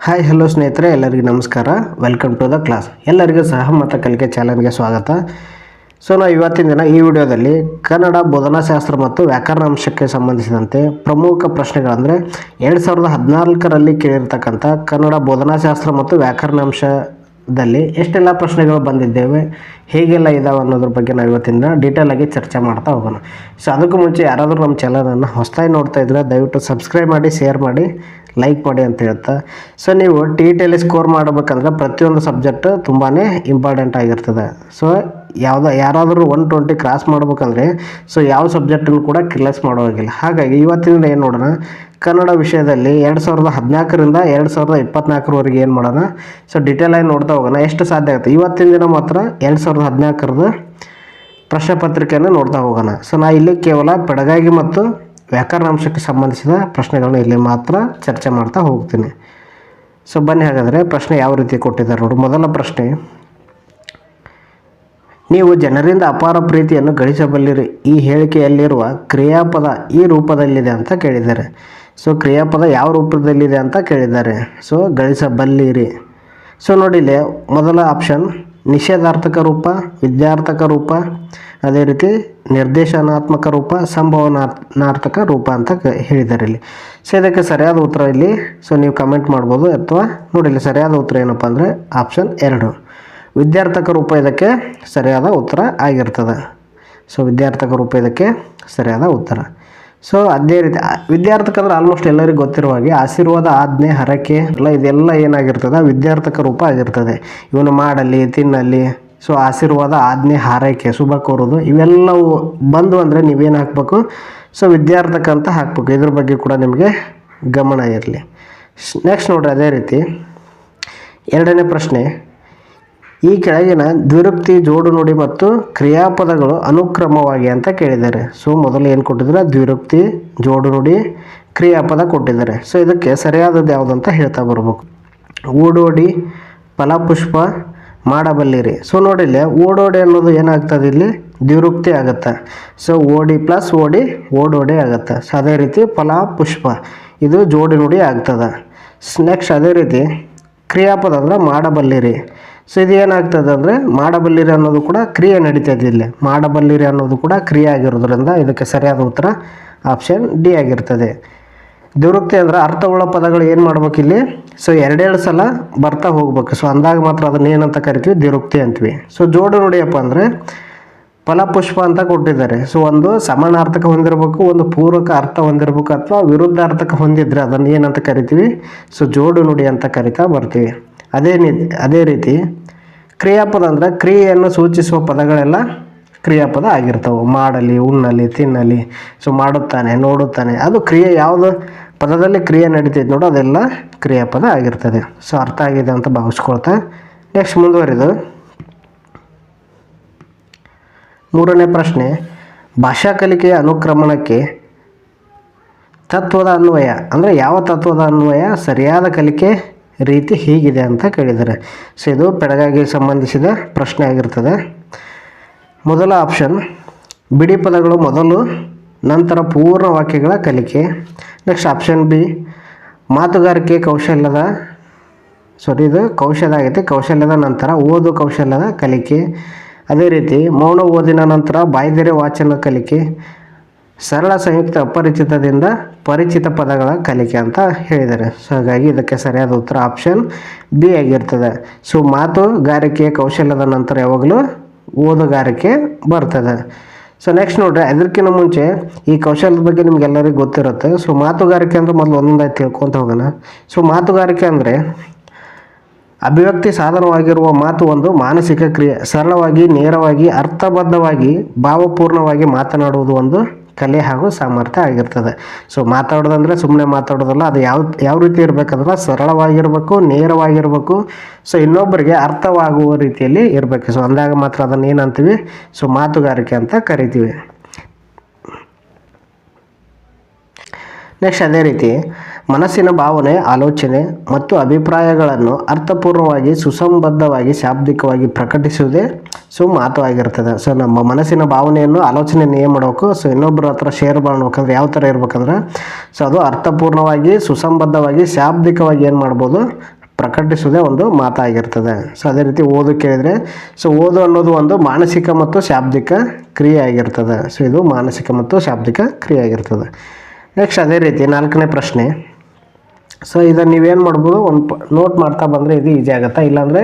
Hi hello ಸ್ನೇಹಿತರೆ, ಎಲ್ಲರಿಗೂ ನಮಸ್ಕಾರ. ವೆಲ್ಕಮ್ ಟು ದ ಕ್ಲಾಸ್ ಎಲ್ಲರಿಗೂ ಸಹಮತ ಕಲಿಕೆ ಚಾನಲ್ಗೆ ಸ್ವಾಗತ. ಸೊ ನಾವು ಇವತ್ತಿನ ದಿನ ಈ ವಿಡಿಯೋದಲ್ಲಿ ಕನ್ನಡ ಬೋಧನಾಶಾಸ್ತ್ರ ಮತ್ತು ವ್ಯಾಕರಣಾಂಶಕ್ಕೆ ಸಂಬಂಧಿಸಿದಂತೆ ಪ್ರಮುಖ ಪ್ರಶ್ನೆಗಳಂದರೆ, ಎರಡು ಸಾವಿರದ ಹದಿನಾಲ್ಕರಲ್ಲಿ ಕೇಳಿರ್ತಕ್ಕಂಥ ಕನ್ನಡ ಬೋಧನಾಶಾಸ್ತ್ರ ಮತ್ತು ವ್ಯಾಕರಣಾಂಶದಲ್ಲಿ ಎಷ್ಟೆಲ್ಲ ಪ್ರಶ್ನೆಗಳು ಬಂದಿದ್ದೇವೆ, ಹೇಗೆಲ್ಲ ಇದಾವೆ ಅನ್ನೋದ್ರ ಬಗ್ಗೆ ನಾವು ಇವತ್ತಿನ ಡೀಟೇಲ್ ಆಗಿ ಚರ್ಚೆ ಮಾಡ್ತಾ ಹೋಗೋಣ. ಸೊ ಅದಕ್ಕೂ ಮುಂಚೆ ಯಾರಾದರೂ ನಮ್ಮ ಚಾನಲನ್ನು ಹೊಸದಾಗಿ ನೋಡ್ತಾ ಇದ್ದರೆ ದಯವಿಟ್ಟು ಸಬ್ಸ್ಕ್ರೈಬ್ ಮಾಡಿ ಶೇರ್ ಮಾಡಿ. ಲೈಕ್ ಮಾಡಿ ಅಂತ ಹೇಳ್ತಾ. ಸೊ ನೀವು ಟಿ ಟಿಯಲ್ಲಿ ಸ್ಕೋರ್ ಮಾಡಬೇಕಂದ್ರೆ ಪ್ರತಿಯೊಂದು ಸಬ್ಜೆಕ್ಟ್ ತುಂಬಾ ಇಂಪಾರ್ಟೆಂಟ್ ಆಗಿರ್ತದೆ. ಸೊ ಯಾವುದೋ ಯಾರಾದರೂ ಒನ್ ಟ್ವೆಂಟಿ ಕ್ರಾಸ್ ಮಾಡಬೇಕಂದ್ರೆ ಸೊ ಯಾವ ಸಬ್ಜೆಕ್ಟನ್ನು ಕೂಡ ಕಿರ್ಲೆಸ್ ಮಾಡೋವಾಗಿಲ್ಲ ಹಾಗಾಗಿ ಇವತ್ತಿನ ಏನು ನೋಡೋಣ ಕನ್ನಡ ವಿಷಯದಲ್ಲಿ ಎರಡು ಸಾವಿರದ ಹದಿನಾಲ್ಕರಿಂದ ಎರಡು ಸಾವಿರದ ಇಪ್ಪತ್ನಾಲ್ಕರವರೆಗೆ ಏನು ಮಾಡೋಣ? ಸೊ ಡಿಟೇಲ್ ಆಗಿ ನೋಡ್ತಾ ಹೋಗೋಣ. ಎಷ್ಟು ಸಾಧ್ಯ ಆಗುತ್ತೆ? ಇವತ್ತಿನ ದಿನ ಮಾತ್ರ ಎರಡು ಸಾವಿರದ ಹದಿನಾಲ್ಕರದ್ದು ಪ್ರಶ್ನೆ ಪತ್ರಿಕೆಯನ್ನು ನೋಡ್ತಾ ಹೋಗೋಣ. ಸೊ ನಾ ಇಲ್ಲಿ ಕೇವಲ ಬೆಡಗಾಗಿ ಮತ್ತು ವ್ಯಾಕರಣಾಂಶಕ್ಕೆ ಸಂಬಂಧಿಸಿದ ಪ್ರಶ್ನೆಗಳನ್ನ ಇಲ್ಲಿ ಮಾತ್ರ ಚರ್ಚೆ ಮಾಡ್ತಾ ಹೋಗ್ತೀನಿ. ಸೊ ಬನ್ನಿ ಹಾಗಾದರೆ ಪ್ರಶ್ನೆ ಯಾವ ರೀತಿ ಕೊಟ್ಟಿದ್ದಾರೆ ನೋಡಿ. ಮೊದಲ ಪ್ರಶ್ನೆ, ನೀವು ಜನರಿಂದ ಅಪಾರ ಪ್ರೀತಿಯನ್ನು ಗಳಿಸಬಲ್ಲಿರಿ. ಈ ಹೇಳಿಕೆಯಲ್ಲಿರುವ ಕ್ರಿಯಾಪದ ಈ ರೂಪದಲ್ಲಿದೆ ಅಂತ ಕೇಳಿದ್ದಾರೆ. ಸೊ ಕ್ರಿಯಾಪದ ಯಾವ ರೂಪದಲ್ಲಿದೆ ಅಂತ ಕೇಳಿದ್ದಾರೆ. ಸೊ ಗಳಿಸಬಲ್ಲಿರಿ. ಸೊ ನೋಡಿ ಇಲ್ಲಿ ಮೊದಲ ಆಪ್ಷನ್ ನಿಷೇಧಾರ್ಥಕ ರೂಪ, ವಿದ್ಯಾರ್ಥಕ ರೂಪ, ಅದೇ ರೀತಿ ನಿರ್ದೇಶನಾತ್ಮಕ ರೂಪ, ಸಂಭವನಾರ್ಥಕ ರೂಪ ಅಂತ ಹೇಳಿದ್ದಾರೆ ಇಲ್ಲಿ. ಸೊ, ಇದಕ್ಕೆ ಸರಿಯಾದ ಉತ್ತರ ಇಲ್ಲಿ. ಸೊ, ನೀವು ಕಮೆಂಟ್ ಮಾಡ್ಬೋದು ಅಥವಾ ನೋಡಿ ಇಲ್ಲಿ ಸರಿಯಾದ ಉತ್ತರ ಏನಪ್ಪ ಅಂದರೆ ಆಪ್ಷನ್ ಎರಡು. ವಿದ್ಯಾರ್ಥಕ ರೂಪ ಇದಕ್ಕೆ ಸರಿಯಾದ ಉತ್ತರ ಆಗಿರ್ತದೆ. ಸೊ, ವಿದ್ಯಾರ್ಥಕ ರೂಪ ಇದಕ್ಕೆ ಸರಿಯಾದ ಉತ್ತರ. ಸೊ, ಅದೇ ರೀತಿ ಆ- ವಿದ್ಯಾರ್ಥಕ ಅಂದ್ರೆ ಆಲ್ಮೋಸ್ಟ್ ಎಲ್ಲರಿಗೂ ಗೊತ್ತಿರುವ ಹಾಗೆ ಆಶೀರ್ವಾದ, ಆಜ್ಞೆ, ಹರಕೆ ಎಲ್ಲ ಇದೆಲ್ಲ ಏನಾಗಿರ್ತದೆ? ವಿದ್ಯಾರ್ಥಕ ರೂಪ ಆಗಿರ್ತದೆ. ಇವನು ಮಾಡಲಿ, ತಿನ್ನಲಿ ಸೊ ಆಶೀರ್ವಾದ, ಆಜ್ಞೆ, ಹಾರೈಕೆ, ಶುಭ ಕೋರೋದು, ಇವೆಲ್ಲವೂ ಬಂದು ಅಂದರೆ ನೀವೇನು ಹಾಕ್ಬೇಕು? ಸೊ ವಿದ್ಯಾರ್ಥಕ ಅಂತ ಹಾಕ್ಬೇಕು. ಇದ್ರ ಬಗ್ಗೆ ಕೂಡ ನಿಮಗೆ ಗಮನ ಇರಲಿ. ನೆಕ್ಸ್ಟ್ ನೋಡ್ರಿ ಅದೇ ರೀತಿ. ಎರಡನೇ ಪ್ರಶ್ನೆ. ಈ ಕೆಳಗಿನ ದ್ವಿರುಕ್ತಿ, ಜೋಡು ನುಡಿ ಮತ್ತು ಕ್ರಿಯಾಪದಗಳು ಅನುಕ್ರಮವಾಗಿ ಅಂತ ಕೇಳಿದ್ದಾರೆ. ಸೊ ಮೊದಲು ಏನು ಕೊಟ್ಟಿದ್ದಾರೆ? ದ್ವಿರುಕ್ತಿ, ಜೋಡು ನುಡಿ, ಕ್ರಿಯಾಪದ ಕೊಟ್ಟಿದ್ದಾರೆ. ಸೊ ಇದಕ್ಕೆ ಸರಿಯಾದದ್ದು ಯಾವುದು ಅಂತ ಹೇಳ್ತಾ ಬರ್ಬೇಕು. ಓಡೋಡಿ ಫಲಪುಷ್ಪ ಮಾಡಬಲ್ಲಿರಿ. ಸೊ ನೋಡಿ ಓಡೋಡೆ ಓಡೋಡಿ ಅನ್ನೋದು ಏನಾಗ್ತದೆ ಇಲ್ಲಿ? ದ್ವಿರುಕ್ತಿ ಆಗುತ್ತೆ. ಸೊ ಓಡಿ ಪ್ಲಸ್ ಓಡಿ, ಓಡೋಡೆ ಆಗುತ್ತೆ. ಸೊ ಅದೇ ರೀತಿ ಫಲ, ಪುಷ್ಪ, ಇದು ಜೋಡಿ ನುಡಿ ಆಗ್ತದೆ. ನೆಕ್ಸ್ಟ್ ಅದೇ ರೀತಿ ಕ್ರಿಯಾಪದ ಅಂದರೆ ಮಾಡಬಲ್ಲಿರಿ. ಸೊ ಇದು ಏನಾಗ್ತದೆ ಅಂದರೆ ಮಾಡಬಲ್ಲಿರಿ ಅನ್ನೋದು ಕೂಡ ಕ್ರಿಯೆ ನಡೀತದೆ ಇಲ್ಲಿ. ಮಾಡಬಲ್ಲಿರಿ ಅನ್ನೋದು ಕೂಡ ಕ್ರಿಯೆ ಆಗಿರೋದ್ರಿಂದ ಇದಕ್ಕೆ ಸರಿಯಾದ ಉತ್ತರ ಆಪ್ಷನ್ ಡಿ ಆಗಿರ್ತದೆ. ದುರುಕ್ತಿ ಅಂದ್ರೆ ಅರ್ಥವುಳ್ಳ ಪದಗಳು ಏನು ಮಾಡ್ಬೇಕು ಇಲ್ಲಿ? ಸೊ ಎರಡೆರಡು ಸಲ ಬರ್ತಾ ಹೋಗ್ಬೇಕು. ಸೊ ಅಂದಾಗ ಮಾತ್ರ ಅದನ್ನ ಏನಂತ ಕರಿತೀವಿ? ದಿರುಕ್ತಿ ಅಂತೀವಿ. ಸೊ ಜೋಡು ನೋಡಿಯಪ್ಪ ಅಂದರೆ ಫಲಪುಷ್ಪ ಅಂತ ಕೊಟ್ಟಿದ್ದಾರೆ. ಸೊ ಒಂದು ಸಮಾನಾರ್ಥಕ ಹೊಂದಿರಬೇಕು, ಒಂದು ಪೂರಕ ಅರ್ಥ ಹೊಂದಿರಬೇಕು ಅಥವಾ ವಿರುದ್ಧಾರ್ಥಕ ಹೊಂದಿದ್ರೆ ಅದನ್ನು ಏನಂತ ಕರಿತೀವಿ? ಸೊ ಜೋಡು ನುಡಿ ಅಂತ ಕರಿತಾ ಬರ್ತೀವಿ. ಅದೇ ಅದೇ ರೀತಿ ಕ್ರಿಯಾಪದ ಅಂದರೆ ಕ್ರಿಯೆಯನ್ನು ಸೂಚಿಸುವ ಪದಗಳೆಲ್ಲ ಕ್ರಿಯಾಪದ ಆಗಿರ್ತವೆ. ಮಾಡಲಿ, ಉಣ್ಣಲಿ, ತಿನ್ನಲಿ. ಸೊ ಮಾಡುತ್ತಾನೆ, ನೋಡುತ್ತಾನೆ. ಅದು ಕ್ರಿಯೆ ಯಾವುದು? ಪದದಲ್ಲಿ ಕ್ರಿಯೆ ನಡೀತೈತೆ ನೋಡು, ಅದೆಲ್ಲ ಕ್ರಿಯಾಪದ ಆಗಿರ್ತದೆ. ಸೊ ಅರ್ಥ ಆಗಿದೆ ಅಂತ ಭಾವಿಸ್ಕೊಳ್ತಾ ನೆಕ್ಸ್ಟ್ ಮುಂದುವರಿದು. ಮೂರನೇ ಪ್ರಶ್ನೆ, ಭಾಷಾ ಕಲಿಕೆಯ ಅನುಕ್ರಮಣಕ್ಕೆ ತತ್ವದ ಅನ್ವಯ, ಅಂದರೆ ಯಾವ ತತ್ವದ ಅನ್ವಯ, ಸರಿಯಾದ ಕಲಿಕೆ ರೀತಿ ಹೀಗಿದೆ ಅಂತ ಕೇಳಿದ್ದಾರೆ. ಸೊ ಇದು ಪೆಡಗಾಗಿ ಸಂಬಂಧಿಸಿದ ಪ್ರಶ್ನೆ ಆಗಿರ್ತದೆ. ಮೊದಲ ಆಪ್ಷನ್ ಬಿಡಿ ಪದಗಳು ಮೊದಲು, ನಂತರ ಪೂರ್ಣ ವಾಕ್ಯಗಳ ಕಲಿಕೆ. ನೆಕ್ಸ್ಟ್ ಆಪ್ಷನ್ ಬಿ ಮಾತುಗಾರಿಕೆ ಕೌಶಲ್ಯದ ಸಾರಿ ಇದು ಕೌಶಲ್ಯ ಆಗೈತೆ. ಕೌಶಲ್ಯದ ನಂತರ ಓದು ಕೌಶಲ್ಯದ ಕಲಿಕೆ. ಅದೇ ರೀತಿ ಮೌನ ಓದಿನ ನಂತರ ಬಾಯ್ದೆರೆ ವಾಚನ ಕಲಿಕೆ. ಸರಳ ಸಂಯುಕ್ತ ಅಪರಿಚಿತದಿಂದ ಪರಿಚಿತ ಪದಗಳ ಕಲಿಕೆ ಅಂತ ಹೇಳಿದ್ದಾರೆ. ಸೊ ಹಾಗಾಗಿ ಇದಕ್ಕೆ ಸರಿಯಾದ ಉತ್ತರ ಆಪ್ಷನ್ ಬಿ ಆಗಿರ್ತದೆ. ಸೊ ಮಾತುಗಾರಿಕೆಯ ಕೌಶಲ್ಯದ ನಂತರ ಯಾವಾಗಲೂ ಓದುಗಾರಿಕೆ ಬರ್ತದೆ. ಸೊ ನೆಕ್ಸ್ಟ್ ನೋಡ್ರಿ ಅದಕ್ಕಿಂತ ಮುಂಚೆ ಈ ಕೌಶಲ್ಯದ ಬಗ್ಗೆ ನಿಮ್ಗೆಲ್ಲರಿಗೂ ಗೊತ್ತಿರುತ್ತೆ. ಸೊ ಮಾತುಗಾರಿಕೆ ಅಂದ್ರೆ ಮೊದಲು ಒಂದೊಂದಾಗಿ ತಿಳ್ಕೊತ ಹೋಗೋಣ. ಸೊ ಮಾತುಗಾರಿಕೆ ಅಂದರೆ ಅಭಿವ್ಯಕ್ತಿ ಸಾಧನವಾಗಿರುವ ಮಾತು ಒಂದು ಮಾನಸಿಕ ಕ್ರಿಯೆ. ಸರಳವಾಗಿ, ನೇರವಾಗಿ, ಅರ್ಥಬದ್ಧವಾಗಿ, ಭಾವಪೂರ್ಣವಾಗಿ ಮಾತನಾಡುವುದು ಒಂದು ಕಲೆ ಹಾಗೂ ಸಾಮರ್ಥ್ಯ ಆಗಿರ್ತದೆ. ಸೊ ಮಾತಾಡೋದಂದ್ರೆ ಸುಮ್ಮನೆ ಮಾತಾಡೋದಲ್ಲ, ಅದು ಯಾವ ಯಾವ ರೀತಿ ಇರಬೇಕಂದ್ರೆ ಸರಳವಾಗಿರಬೇಕು, ನೇರವಾಗಿರಬೇಕು. ಸೊ ಇನ್ನೊಬ್ಬರಿಗೆ ಅರ್ಥವಾಗುವ ರೀತಿಯಲ್ಲಿ ಇರಬೇಕು. ಸೊ ಅಂದಾಗ ಮಾತ್ರ ಅದನ್ನು ಏನಂತೀವಿ ಸೊ ಮಾತುಗಾರಿಕೆ ಅಂತ ಕರಿತೀವಿ. ನೆಕ್ಸ್ಟ್ ಅದೇ ರೀತಿ ಮನಸ್ಸಿನ ಭಾವನೆ, ಆಲೋಚನೆ ಮತ್ತು ಅಭಿಪ್ರಾಯಗಳನ್ನು ಅರ್ಥಪೂರ್ಣವಾಗಿ, ಸುಸಂಬದ್ಧವಾಗಿ, ಶಾಬ್ದಿಕವಾಗಿ ಪ್ರಕಟಿಸುವುದೇ ಸೊ ಮಾತವಾಗಿರ್ತದೆ ಸೊ ನಮ್ಮ ಮನಸ್ಸಿನ ಭಾವನೆಯನ್ನು ಆಲೋಚನೆಯನ್ನು ಏನು ಮಾಡಬೇಕು. ಸೊ ಇನ್ನೊಬ್ಬರ ಹತ್ರ ಶೇರ್ ಮಾಡ್ಬೇಕಂದ್ರೆ ಯಾವ ಥರ ಇರ್ಬೇಕಂದ್ರೆ ಸೊ ಅದು ಅರ್ಥಪೂರ್ಣವಾಗಿ, ಸುಸಂಬದ್ಧವಾಗಿ, ಶಾಬ್ದಿಕವಾಗಿ ಏನು ಮಾಡ್ಬೋದು, ಪ್ರಕಟಿಸುವುದೇ ಒಂದು ಮಾತಾಗಿರ್ತದೆ. ಸೊ ಅದೇ ರೀತಿ ಓದು ಕೇಳಿದರೆ ಸೊ ಓದು ಅನ್ನೋದು ಒಂದು ಮಾನಸಿಕ ಮತ್ತು ಶಾಬ್ದಿಕ ಕ್ರಿಯೆ ಆಗಿರ್ತದೆ ಸೊ ಇದು ಮಾನಸಿಕ ಮತ್ತು ಶಾಬ್ದಿಕ ಕ್ರಿಯೆ ಆಗಿರ್ತದೆ ನೆಕ್ಸ್ಟ್ ಅದೇ ರೀತಿ ನಾಲ್ಕನೇ ಪ್ರಶ್ನೆ. ಸೊ ಇದನ್ನು ನೀವೇನು ಮಾಡ್ಬೋದು, ಒಂದು ಪ ನೋಟ್ ಮಾಡ್ತಾ ಬಂದರೆ ಇದು ಈಸಿ ಆಗುತ್ತೆ. ಇಲ್ಲಾಂದರೆ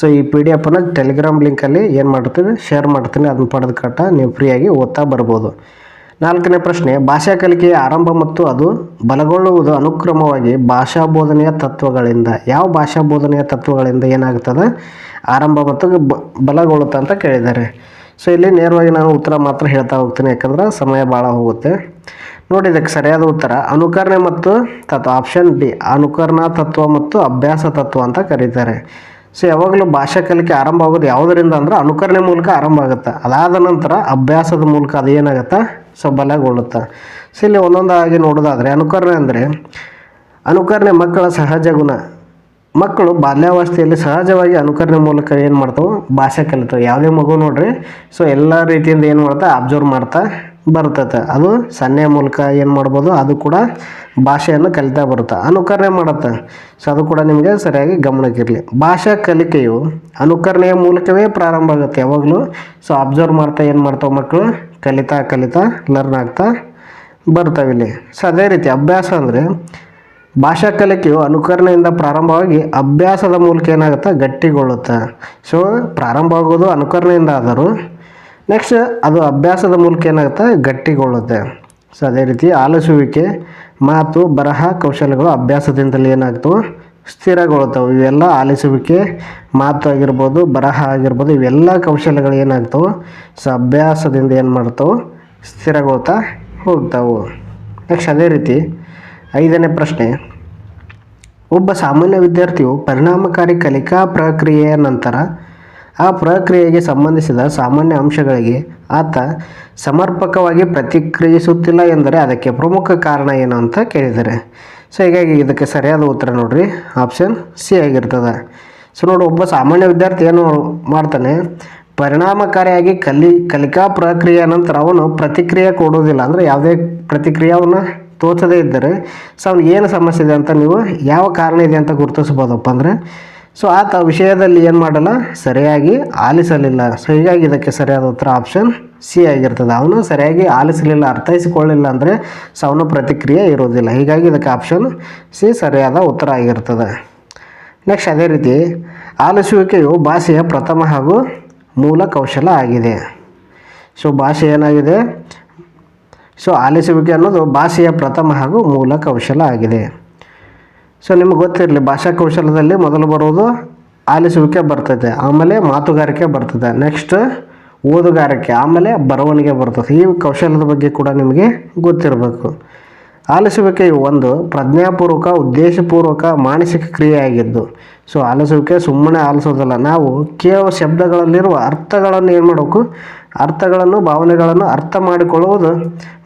ಸೊ ಈ ಪಿ ಡಿ ಎಫನ್ನು ಟೆಲಿಗ್ರಾಮ್ ಲಿಂಕಲ್ಲಿ ಏನು ಮಾಡ್ತೀನಿ ಶೇರ್ ಮಾಡ್ತೀನಿ, ಅದನ್ನು ಪಡೆದು ಕಟ್ಟ, ನೀವು ಫ್ರೀಯಾಗಿ ಓದ್ತಾ ಬರ್ಬೋದು. ನಾಲ್ಕನೇ ಪ್ರಶ್ನೆ, ಭಾಷಾ ಕಲಿಕೆಯ ಆರಂಭ ಮತ್ತು ಅದು ಬಲಗೊಳ್ಳುವುದು ಅನುಕ್ರಮವಾಗಿ ಭಾಷಾ ಬೋಧನೆಯ ತತ್ವಗಳಿಂದ. ಯಾವ ಭಾಷಾ ಬೋಧನೆಯ ತತ್ವಗಳಿಂದ ಏನಾಗ್ತದೆ? ಆರಂಭ ಮತ್ತು ಬಲಗೊಳ್ಳುತ್ತೆ ಅಂತ ಕೇಳಿದ್ದಾರೆ. ಸೊ ಇಲ್ಲಿ ನೇರವಾಗಿ ನಾನು ಉತ್ತರ ಮಾತ್ರ ಹೇಳ್ತಾ ಹೋಗ್ತೀನಿ, ಯಾಕಂದ್ರೆ ಸಮಯ ಭಾಳ ಹೋಗುತ್ತೆ. ನೋಡಿ, ಇದಕ್ಕೆ ಸರಿಯಾದ ಉತ್ತರ ಅನುಕರಣೆ ಮತ್ತು ತತ್ವ ಆಪ್ಷನ್ ಬಿ ಅನುಕರಣಾ ತತ್ವ ಮತ್ತು ಅಭ್ಯಾಸ ತತ್ವ ಅಂತ ಕರೀತಾರೆ. ಸೊ ಯಾವಾಗಲೂ ಭಾಷಾ ಕಲಿಕೆ ಆರಂಭ ಆಗೋದು ಯಾವುದರಿಂದ ಅಂದ್ರೆ ಅನುಕರಣೆ ಮೂಲಕ ಆರಂಭ ಆಗುತ್ತೆ. ಅದಾದ ನಂತರ ಅಭ್ಯಾಸದ ಮೂಲಕ ಅದು ಏನಾಗುತ್ತೆ? ಸೊ ಬಲಗೊಳ್ಳುತ್ತೆ ಸೊ ಇಲ್ಲಿ ಒಂದೊಂದಾಗಿ ನೋಡೋದಾದರೆ ಅನುಕರಣೆ ಅಂದರೆ ಅನುಕರಣೆ ಮಕ್ಕಳ ಸಹಜ ಗುಣ. ಮಕ್ಕಳು ಬಾಲ್ಯಾವಸ್ಥೆಯಲ್ಲಿ ಸಹಜವಾಗಿ ಅನುಕರಣೆ ಮೂಲಕ ಏನು ಮಾಡ್ತಾವೆ? ಭಾಷೆ ಕಲಿತಾವೆ. ಯಾವುದೇ ಮಗು ನೋಡ್ರಿ ಸೊ ಎಲ್ಲ ರೀತಿಯಿಂದ ಏನು ಮಾಡ್ತಾ? ಅಬ್ಸರ್ವ್ ಮಾಡ್ತಾ ಬರ್ತೈತೆ. ಅದು ಸನ್ನೆ ಮೂಲಕ ಏನು ಮಾಡ್ಬೋದು, ಅದು ಕೂಡ ಭಾಷೆಯನ್ನು ಕಲಿತಾ ಬರುತ್ತೆ. ಅನುಕರಣೆ ಮಾಡುತ್ತೆ. ಸೊ ಅದು ಕೂಡ ನಿಮಗೆ ಸರಿಯಾಗಿ ಗಮನಕ್ಕಿರಲಿ. ಭಾಷಾ ಕಲಿಕೆಯು ಅನುಕರಣೆಯ ಮೂಲಕವೇ ಪ್ರಾರಂಭ ಆಗುತ್ತೆ. ಯಾವಾಗಲೂ ಸೊ ಅಬ್ಸರ್ವ್ ಮಾಡ್ತಾ ಏನು ಮಾಡ್ತಾವೆ ಮಕ್ಕಳು ಕಲಿತಾ ಕಲಿತಾ ಲರ್ನ್ ಆಗ್ತಾ ಬರ್ತಾವೆ ಇಲ್ಲಿ. ಸೊ ಅದೇ ರೀತಿ ಅಭ್ಯಾಸ ಅಂದರೆ ಭಾಷಾ ಕಲಿಕೆಯು ಅನುಕರಣೆಯಿಂದ ಪ್ರಾರಂಭವಾಗಿ ಅಭ್ಯಾಸದ ಮೂಲಕ ಏನಾಗುತ್ತೆ? ಗಟ್ಟಿಗೊಳ್ಳುತ್ತೆ. ಸೊ ಪ್ರಾರಂಭ ಆಗೋದು ಅನುಕರಣೆಯಿಂದ ಆದರೂ ನೆಕ್ಸ್ಟ್ ಅದು ಅಭ್ಯಾಸದ ಮೂಲಕ ಏನಾಗುತ್ತೆ? ಗಟ್ಟಿಗೊಳ್ಳುತ್ತೆ. ಸೊ ಅದೇ ರೀತಿ ಆಲಿಸುವಿಕೆ ಮಾತು, ಬರಹ ಕೌಶಲ್ಯಗಳು ಅಭ್ಯಾಸದಿಂದಲೇ ಏನಾಗ್ತವೆ? ಸ್ಥಿರಗೊಳ್ತಾವೆ ಇವೆಲ್ಲ ಆಲಿಸುವಿಕೆ ಮಾತು ಆಗಿರ್ಬೋದು, ಬರಹ ಆಗಿರ್ಬೋದು, ಇವೆಲ್ಲ ಕೌಶಲ್ಯಗಳು ಏನಾಗ್ತವೆ? ಸೊ ಅಭ್ಯಾಸದಿಂದ ಏನು ಮಾಡ್ತವೆ? ಸ್ಥಿರಗೊಳ್ತಾ ಹೋಗ್ತಾವೆ. ನೆಕ್ಸ್ಟ್ ಅದೇ ರೀತಿ ಐದನೇ ಪ್ರಶ್ನೆ. ಒಬ್ಬ ಸಾಮಾನ್ಯ ವಿದ್ಯಾರ್ಥಿಯು ಪರಿಣಾಮಕಾರಿ ಕಲಿಕಾ ಪ್ರಕ್ರಿಯೆಯ ನಂತರ ಆ ಪ್ರಕ್ರಿಯೆಗೆ ಸಂಬಂಧಿಸಿದ ಸಾಮಾನ್ಯ ಅಂಶಗಳಿಗೆ ಆತ ಸಮರ್ಪಕವಾಗಿ ಪ್ರತಿಕ್ರಿಯಿಸುತ್ತಿಲ್ಲ ಎಂದರೆ ಅದಕ್ಕೆ ಪ್ರಮುಖ ಕಾರಣ ಏನು ಅಂತ ಕೇಳಿದ್ದಾರೆ ಸೊ ಹೀಗಾಗಿ ಇದಕ್ಕೆ ಸರಿಯಾದ ಉತ್ತರ ನೋಡ್ರಿ. ಆಪ್ಷನ್ ಸಿ ಆಗಿರ್ತದೆ. ಸೊ ನೋಡಿ, ಒಬ್ಬ ಸಾಮಾನ್ಯ ವಿದ್ಯಾರ್ಥಿ ಏನು ಮಾಡ್ತಾನೆ? ಪರಿಣಾಮಕಾರಿಯಾಗಿ ಕಲಿ, ಕಲಿಕಾ ಪ್ರಕ್ರಿಯೆ ನಂತರ ಅವನು ಪ್ರತಿಕ್ರಿಯೆ ಕೊಡುವುದಿಲ್ಲ. ಅಂದರೆ ಯಾವುದೇ ಪ್ರತಿಕ್ರಿಯೆ ಅವನ್ನ ತೋಚದೇ ಇದ್ದರೆ, ಸೊ ಅವ್ನಿಗೆ ಏನು ಸಮಸ್ಯೆ ಇದೆ ಅಂತ ನೀವು ಯಾವ ಕಾರಣ ಇದೆ ಅಂತ ಗುರುತಿಸ್ಬೋದಪ್ಪ ಅಂದರೆ ಸೊ ಆತ ವಿಷಯದಲ್ಲಿ ಏನು ಮಾಡಲ್ಲ, ಸರಿಯಾಗಿ ಆಲಿಸಲಿಲ್ಲ. ಸೊ ಹೀಗಾಗಿ ಇದಕ್ಕೆ ಸರಿಯಾದ ಉತ್ತರ ಆಪ್ಷನ್ ಸಿ ಆಗಿರ್ತದೆ. ಅವನು ಸರಿಯಾಗಿ ಆಲಿಸಲಿಲ್ಲ ಅರ್ಥೈಸಿಕೊಳ್ಳಿಲ್ಲ ಅಂದರೆ ಸೊ ಅವನು ಪ್ರತಿಕ್ರಿಯೆ ಇರೋದಿಲ್ಲ ಹೀಗಾಗಿ ಇದಕ್ಕೆ ಆಪ್ಷನ್ ಸಿ ಸರಿಯಾದ ಉತ್ತರ ಆಗಿರ್ತದೆ. ನೆಕ್ಸ್ಟ್ ಅದೇ ರೀತಿ ಆಲಿಸುವಿಕೆಯು ಭಾಷೆಯ ಪ್ರಥಮ ಹಾಗೂ ಮೂಲ ಕೌಶಲ ಆಗಿದೆ. ಸೊ ಭಾಷೆ ಏನಾಗಿದೆ? ಸೊ ಆಲಿಸುವಿಕೆ ಅನ್ನೋದು ಭಾಷೆಯ ಪ್ರಥಮ ಹಾಗೂ ಮೂಲ ಕೌಶಲ ಆಗಿದೆ. ಸೊ ನಿಮ್ಗೆ ಗೊತ್ತಿರಲಿ, ಭಾಷಾ ಕೌಶಲದಲ್ಲಿ ಮೊದಲು ಬರೋದು ಆಲಿಸುವಿಕೆ ಬರ್ತದೆ, ಆಮೇಲೆ ಮಾತುಗಾರಿಕೆ ಬರ್ತದೆ ನೆಕ್ಸ್ಟ್ ಓದುಗಾರಿಕೆ, ಆಮೇಲೆ ಬರವಣಿಗೆ ಬರ್ತದೆ. ಈ ಕೌಶಲ್ಯದ ಬಗ್ಗೆ ಕೂಡ ನಿಮಗೆ ಗೊತ್ತಿರಬೇಕು. ಆಲಿಸುವಿಕೆ ಒಂದು, ಪ್ರಜ್ಞಾಪೂರ್ವಕ, ಉದ್ದೇಶಪೂರ್ವಕ, ಮಾನಸಿಕ ಕ್ರಿಯೆಯಾಗಿದ್ದು ಸೊ ಆಲಿಸುವಿಕೆ ಸುಮ್ಮನೆ ಆಲಿಸೋದಲ್ಲ. ನಾವು ಕೇವಲ ಶಬ್ದಗಳಲ್ಲಿರುವ ಅರ್ಥಗಳನ್ನು ಏನು ಮಾಡಬೇಕು? ಅರ್ಥಗಳನ್ನು, ಭಾವನೆಗಳನ್ನು ಅರ್ಥ ಮಾಡಿಕೊಳ್ಳುವುದು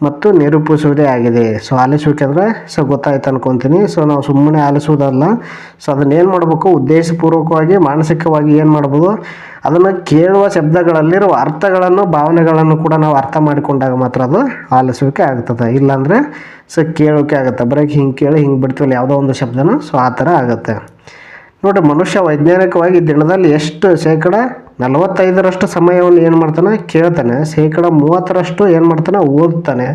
ಮತ್ತು ನಿರೂಪಿಸುವುದೇ ಆಗಿದೆ. ಸೊ ಆಲಿಸುವಿಕೆ ಅಂದರೆ ಸೊ ಗೊತ್ತಾಯ್ತು ಅನ್ಕೊತೀನಿ. ಸೊ ನಾವು ಸುಮ್ಮನೆ ಆಲಿಸುವುದಲ್ಲ. ಸೊ ಅದನ್ನ ಏನು ಮಾಡಬೇಕು? ಉದ್ದೇಶಪೂರ್ವಕವಾಗಿ, ಮಾನಸಿಕವಾಗಿ ಏನು ಮಾಡ್ಬೋದು? ಅದನ್ನು ಕೇಳುವ ಶಬ್ದಗಳಲ್ಲಿರುವ ಅರ್ಥಗಳನ್ನು, ಭಾವನೆಗಳನ್ನು ಕೂಡ ನಾವು ಅರ್ಥ ಮಾಡಿಕೊಂಡಾಗ ಮಾತ್ರ ಅದು ಆಲಿಸುವಿಕೆ ಆಗ್ತದೆ. ಇಲ್ಲಾಂದರೆ ಸೊ ಕೇಳೋಕೆ ಆಗುತ್ತೆ. ಬರೀ ಹಿಂಗೆ ಕೇಳಿ ಹಿಂಗೆ ಬಿಡ್ತೀವಲ್ಲ, ಯಾವುದೋ ಒಂದು ಶಬ್ದನ ಸೊ ಆ ಥರ ಆಗುತ್ತೆ. ನೋಡಿ ಮನುಷ್ಯ ವೈಜ್ಞಾನಿಕವಾಗಿ ದಿನದಲ್ಲಿ ಎಷ್ಟು ಶೇಕಡ ನಲವತ್ತೈದರಷ್ಟು ಸಮಯವನ್ನು ಏನು ಮಾಡ್ತಾನೆ? ಕೇಳ್ತಾನೆ. ಶೇಕಡ ಮೂವತ್ತರಷ್ಟು ಏನು ಮಾಡ್ತಾನೆ? ಓದ್ತಾನೆ.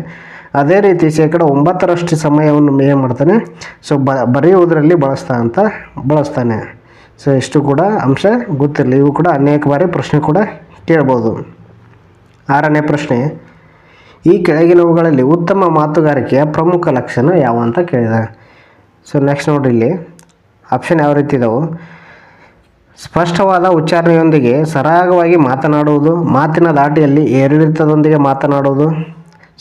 ಅದೇ ರೀತಿ ಶೇಕಡ ಒಂಬತ್ತರಷ್ಟು ಸಮಯವನ್ನು ಏನು ಮಾಡ್ತಾನೆ. ಸೊ ಬ, ಬರೆಯುವುದರಲ್ಲಿ ಬಳಸ್ತಾ ಅಂತ ಬಳಸ್ತಾನೆ. ಸೊ ಇಷ್ಟು ಕೂಡ ಅಂಶ ಗೊತ್ತಿರಲಿ. ಇವು ಕೂಡ ಅನೇಕ ಬಾರಿ ಪ್ರಶ್ನೆ ಕೂಡ ಕೇಳ್ಬೋದು. ಆರನೇ ಪ್ರಶ್ನೆ, ಈ ಕೆಳಗಿನವುಗಳಲ್ಲಿ ಉತ್ತಮ ಮಾತುಗಾರಿಕೆಯ ಪ್ರಮುಖ ಲಕ್ಷಣ ಯಾವ ಅಂತ ಕೇಳಿದ. ಸೊ ನೆಕ್ಸ್ಟ್ ನೋಡ್ರಿ ಇಲ್ಲಿ. ಆಪ್ಷನ್ ಯಾವ ರೀತಿ ಇದಾವೆ? ಸ್ಪಷ್ಟವಾದ ಉಚ್ಚಾರಣೆಯೊಂದಿಗೆ ಸರಾಗವಾಗಿ ಮಾತನಾಡುವುದು ಮಾತಿನ ದಾಟಿಯಲ್ಲಿ ಏರಿಳಿತದೊಂದಿಗೆ ಮಾತನಾಡುವುದು.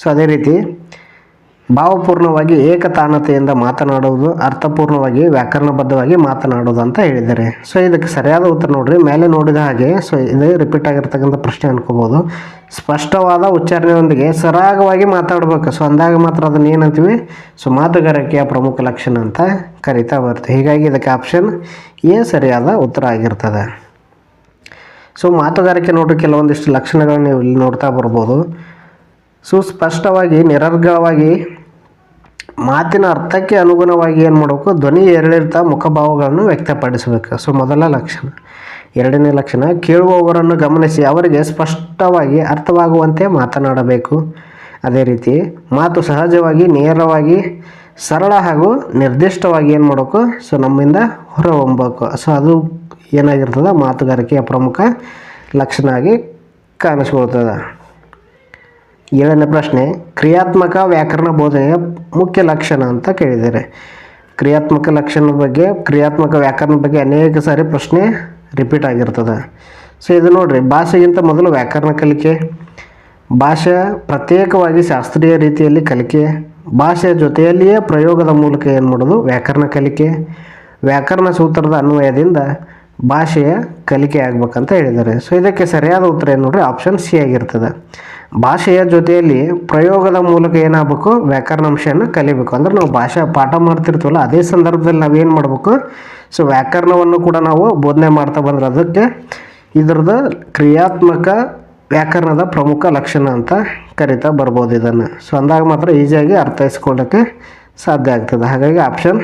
ಸೊ ಅದೇ ರೀತಿ ಭಾವಪೂರ್ಣವಾಗಿ ಏಕತಾನತೆಯಿಂದ ಮಾತನಾಡುವುದು ಅರ್ಥಪೂರ್ಣವಾಗಿ ವ್ಯಾಕರಣಬದ್ಧವಾಗಿ ಮಾತನಾಡುವುದು ಅಂತ ಹೇಳಿದ್ದಾರೆ. ಸೊ ಇದಕ್ಕೆ ಸರಿಯಾದ ಉತ್ತರ ನೋಡ್ರಿ. ಮೇಲೆ ನೋಡಿದ ಹಾಗೆ ಸೊ ಇದು ರಿಪೀಟ್ ಆಗಿರ್ತಕ್ಕಂಥ ಪ್ರಶ್ನೆ ಅನ್ಕೋಬೋದು. ಸ್ಪಷ್ಟವಾದ ಉಚ್ಚಾರಣೆಯೊಂದಿಗೆ ಸರಾಗವಾಗಿ ಮಾತಾಡಬೇಕು. ಸೊ ಅಂದಾಗ ಮಾತ್ರ ಅದನ್ನ ಏನಂತೀವಿ ಸೊ ಮಾತುಗಾರಿಕೆಯ ಪ್ರಮುಖ ಲಕ್ಷಣ ಅಂತ ಕರಿತಾ ಬರುತ್ತೆ. ಹೀಗಾಗಿ ಇದಕ್ಕೆ ಆಪ್ಷನ್ ಎ ಸರಿಯಾದ ಉತ್ತರ ಆಗಿರ್ತದೆ. ಸೊ ಮಾತುಗಾರಿಕೆ ನೋಡ್ರಿ ಕೆಲವೊಂದಿಷ್ಟು ಲಕ್ಷಣಗಳನ್ನ ನೀವು ಇಲ್ಲಿ ನೋಡ್ತಾ ಬರ್ಬೋದು. ಸುಸ್ಪಷ್ಟವಾಗಿ ನಿರರ್ಗಳವಾಗಿ ಮಾತಿನ ಅರ್ಥಕ್ಕೆ ಅನುಗುಣವಾಗಿ ಏನು ಮಾಡಬೇಕು? ಧ್ವನಿ ಏರಿಳಿತ ಮುಖಭಾವಗಳನ್ನು ವ್ಯಕ್ತಪಡಿಸಬೇಕು. ಸೊ, ಮೊದಲ ಲಕ್ಷಣ. ಎರಡನೇ ಲಕ್ಷಣ, ಕೇಳುವವರನ್ನು ಗಮನಿಸಿ, ಅವರಿಗೆ ಸ್ಪಷ್ಟವಾಗಿ ಅರ್ಥವಾಗುವಂತೆ ಮಾತನಾಡಬೇಕು. ಅದೇ ರೀತಿ, ಮಾತು ಸಹಜವಾಗಿ, ನೇರವಾಗಿ, ಸರಳ ಹಾಗೂ ನಿರ್ದಿಷ್ಟವಾಗಿ ಏನು ಮಾಡಬೇಕು? ಸೊ, ನಮ್ಮಿಂದ ಹೊರಹೊಮ್ಮಬೇಕು ಸೊ, ಅದು ಏನಾಗಿರ್ತದೆ? ಮಾತುಗಾರಿಕೆಯ ಪ್ರಮುಖ ಲಕ್ಷಣ ಆಗಿ ಕಾಣಿಸ್ಕೊಳ್ತದೆ. ಏಳನೇ ಪ್ರಶ್ನೆ, ಕ್ರಿಯಾತ್ಮಕ ವ್ಯಾಕರಣ ಬೋಧನೆಯ ಮುಖ್ಯ ಲಕ್ಷಣ ಅಂತ ಕೇಳಿದ್ದಾರೆ. ಕ್ರಿಯಾತ್ಮಕ ಲಕ್ಷಣದ ಬಗ್ಗೆ, ಕ್ರಿಯಾತ್ಮಕ ವ್ಯಾಕರಣದ ಬಗ್ಗೆ ಅನೇಕ ಸಾರಿ ಪ್ರಶ್ನೆ ರಿಪೀಟ್ ಆಗಿರ್ತದೆ. ಸೊ ಇದು ನೋಡಿರಿ, ಭಾಷೆಗಿಂತ ಮೊದಲು ವ್ಯಾಕರಣ ಕಲಿಕೆ, ಭಾಷೆ ಪ್ರತ್ಯೇಕವಾಗಿ ಶಾಸ್ತ್ರೀಯ ರೀತಿಯಲ್ಲಿ ಕಲಿಕೆ ಭಾಷೆಯ ಜೊತೆಯಲ್ಲಿಯೇ ಪ್ರಯೋಗದ ಮೂಲಕ ಏನು ಮಾಡೋದು? ವ್ಯಾಕರಣ ಕಲಿಕೆ. ವ್ಯಾಕರಣ ಸೂತ್ರದ ಅನ್ವಯದಿಂದ ಭಾಷೆಯ ಕಲಿಕೆ ಆಗ್ಬೇಕಂತ ಹೇಳಿದ್ದಾರೆ. ಸೊ ಇದಕ್ಕೆ ಸರಿಯಾದ ಉತ್ತರ ಏನು ನೋಡ್ರಿ? ಆಪ್ಷನ್ ಸಿ ಆಗಿರ್ತದೆ. ಭಾಷೆಯ ಜೊತೆಯಲ್ಲಿ ಪ್ರಯೋಗದ ಮೂಲಕ ಏನಾಗಬೇಕು? ವ್ಯಾಕರಣಾಂಶವನ್ನು ಕಲಿಬೇಕು. ಅಂದ್ರೆ ನಾವು ಭಾಷೆ ಪಾಠ ಮಾಡ್ತಿರ್ತೀವಲ್ಲ, ಅದೇ ಸಂದರ್ಭದಲ್ಲಿ ನಾವೇನು ಮಾಡಬೇಕು? ಸೊ ವ್ಯಾಕರಣವನ್ನು ಕೂಡ ನಾವು ಬೋಧನೆ ಮಾಡ್ತಾ ಬಂದ್ರೆ ಅದಕ್ಕೆ ಇದರದ್ದು ಕ್ರಿಯಾತ್ಮಕ ವ್ಯಾಕರಣದ ಪ್ರಮುಖ ಲಕ್ಷಣ ಅಂತ ಕರಿತಾ ಬರ್ಬೋದು ಇದನ್ನು. ಸೊ ಅಂದಾಗ ಮಾತ್ರ ಈಸಿಯಾಗಿ ಅರ್ಥೈಸ್ಕೊಳ್ಳೋಕ್ಕೆ ಸಾಧ್ಯ ಆಗ್ತದೆ. ಹಾಗಾಗಿ ಆಪ್ಷನ್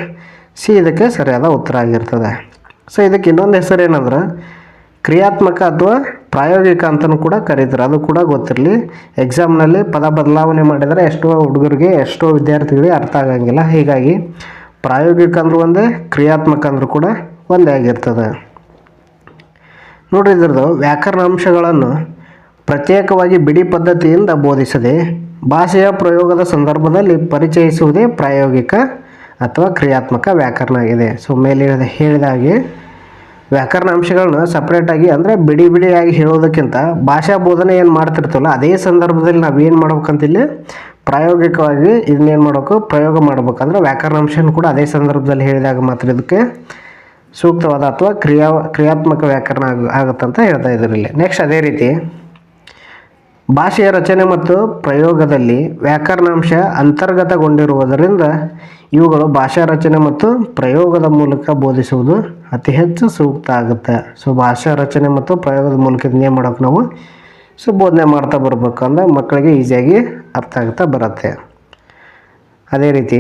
ಸಿ ಇದಕ್ಕೆ ಸರಿಯಾದ ಉತ್ತರ ಆಗಿರ್ತದೆ. ಸೊ ಇದಕ್ಕೆ ಇನ್ನೊಂದು ಹೆಸರು ಏನಂದ್ರೆ ಕ್ರಿಯಾತ್ಮಕ ಅಥವಾ ಪ್ರಾಯೋಗಿಕ ಅಂತಲೂ ಕೂಡ ಕರೀತಾರೆ. ಅದು ಕೂಡ ಗೊತ್ತಿರಲಿ. ಎಕ್ಸಾಮ್ನಲ್ಲಿ ಪದ ಬದಲಾವಣೆ ಮಾಡಿದರೆ ಎಷ್ಟೋ ಹುಡುಗರಿಗೆ, ಎಷ್ಟೋ ವಿದ್ಯಾರ್ಥಿಗಳಿಗೆ ಅರ್ಥ ಆಗಂಗಿಲ್ಲ. ಹೀಗಾಗಿ ಪ್ರಾಯೋಗಿಕ ಅಂದ್ರೆ ಒಂದೇ, ಕ್ರಿಯಾತ್ಮಕ ಅಂದ್ರೂ ಕೂಡ ಒಂದೇ ಆಗಿರ್ತದೆ. ನೋಡಿ ಇದ್ರದ್ದು ವ್ಯಾಕರಣ ಅಂಶಗಳನ್ನು ಪ್ರತ್ಯೇಕವಾಗಿ ಬಿಡಿ ಪದ್ಧತಿಯಿಂದ ಬೋಧಿಸದೆ ಭಾಷೆಯ ಪ್ರಯೋಗದ ಸಂದರ್ಭದಲ್ಲಿ ಪರಿಚಯಿಸುವುದೇ ಪ್ರಾಯೋಗಿಕ ಅಥವಾ ಕ್ರಿಯಾತ್ಮಕ ವ್ಯಾಕರಣ ಆಗಿದೆ. ಸೊ ಮೇಲೆ ಹೇಳಿದ- ಹಾಗೆ ವ್ಯಾಕರಣ ಅಂಶಗಳನ್ನ ಸಪ್ರೇಟಾಗಿ ಅಂದರೆ ಬಿಡಿ ಬಿಡಿಯಾಗಿ ಹೇಳೋದಕ್ಕಿಂತ ಭಾಷಾ ಬೋಧನೆ ಏನು ಮಾಡ್ತಿರ್ತೀವಲ್ಲ, ಅದೇ ಸಂದರ್ಭದಲ್ಲಿ ನಾವು ಏನು ಮಾಡ್ಬೇಕಂತಿಲ್ಲಿ ಪ್ರಾಯೋಗಿಕವಾಗಿ ಇದನ್ನೇನು ಮಾಡಬೇಕು? ಪ್ರಯೋಗ ಮಾಡ್ಬೇಕಂದ್ರೆ ವ್ಯಾಕರಣ ಅಂಶನ ಕೂಡ ಅದೇ ಸಂದರ್ಭದಲ್ಲಿ ಹೇಳಿದಾಗ ಮಾತ್ರ ಇದಕ್ಕೆ ಸೂಕ್ತವಾದ ಅಥವಾ ಕ್ರಿಯಾ, ಕ್ರಿಯಾತ್ಮಕ ವ್ಯಾಕರಣ ಆಗ, ಆಗುತ್ತಂತ ಹೇಳ್ತಾ ಇದ್ರಲ್ಲಿ ನೆಕ್ಸ್ಟ್ ಅದೇ ರೀತಿ ಭಾಷೆಯ ರಚನೆ ಮತ್ತು ಪ್ರಯೋಗದಲ್ಲಿ ವ್ಯಾಕರಣಾಂಶ ಅಂತರ್ಗತಗೊಂಡಿರುವುದರಿಂದ ಇವುಗಳು ಭಾಷಾ ರಚನೆ ಮತ್ತು ಪ್ರಯೋಗದ ಮೂಲಕ ಬೋಧಿಸುವುದು ಅತಿ ಹೆಚ್ಚು ಸೂಕ್ತ ಆಗುತ್ತೆ. ಸೊ ಭಾಷಾ ರಚನೆ ಮತ್ತು ಪ್ರಯೋಗದ ಮೂಲಕ ಇದನ್ನೇ ಮಾಡೋಕೆ ನಾವು? ಸೊ ಬೋಧನೆ ಮಾಡ್ತಾ ಬರಬೇಕು ಅಂದರೆ ಮಕ್ಕಳಿಗೆ ಈಸಿಯಾಗಿ ಅರ್ಥ ಆಗ್ತಾ ಬರುತ್ತೆ. ಅದೇ ರೀತಿ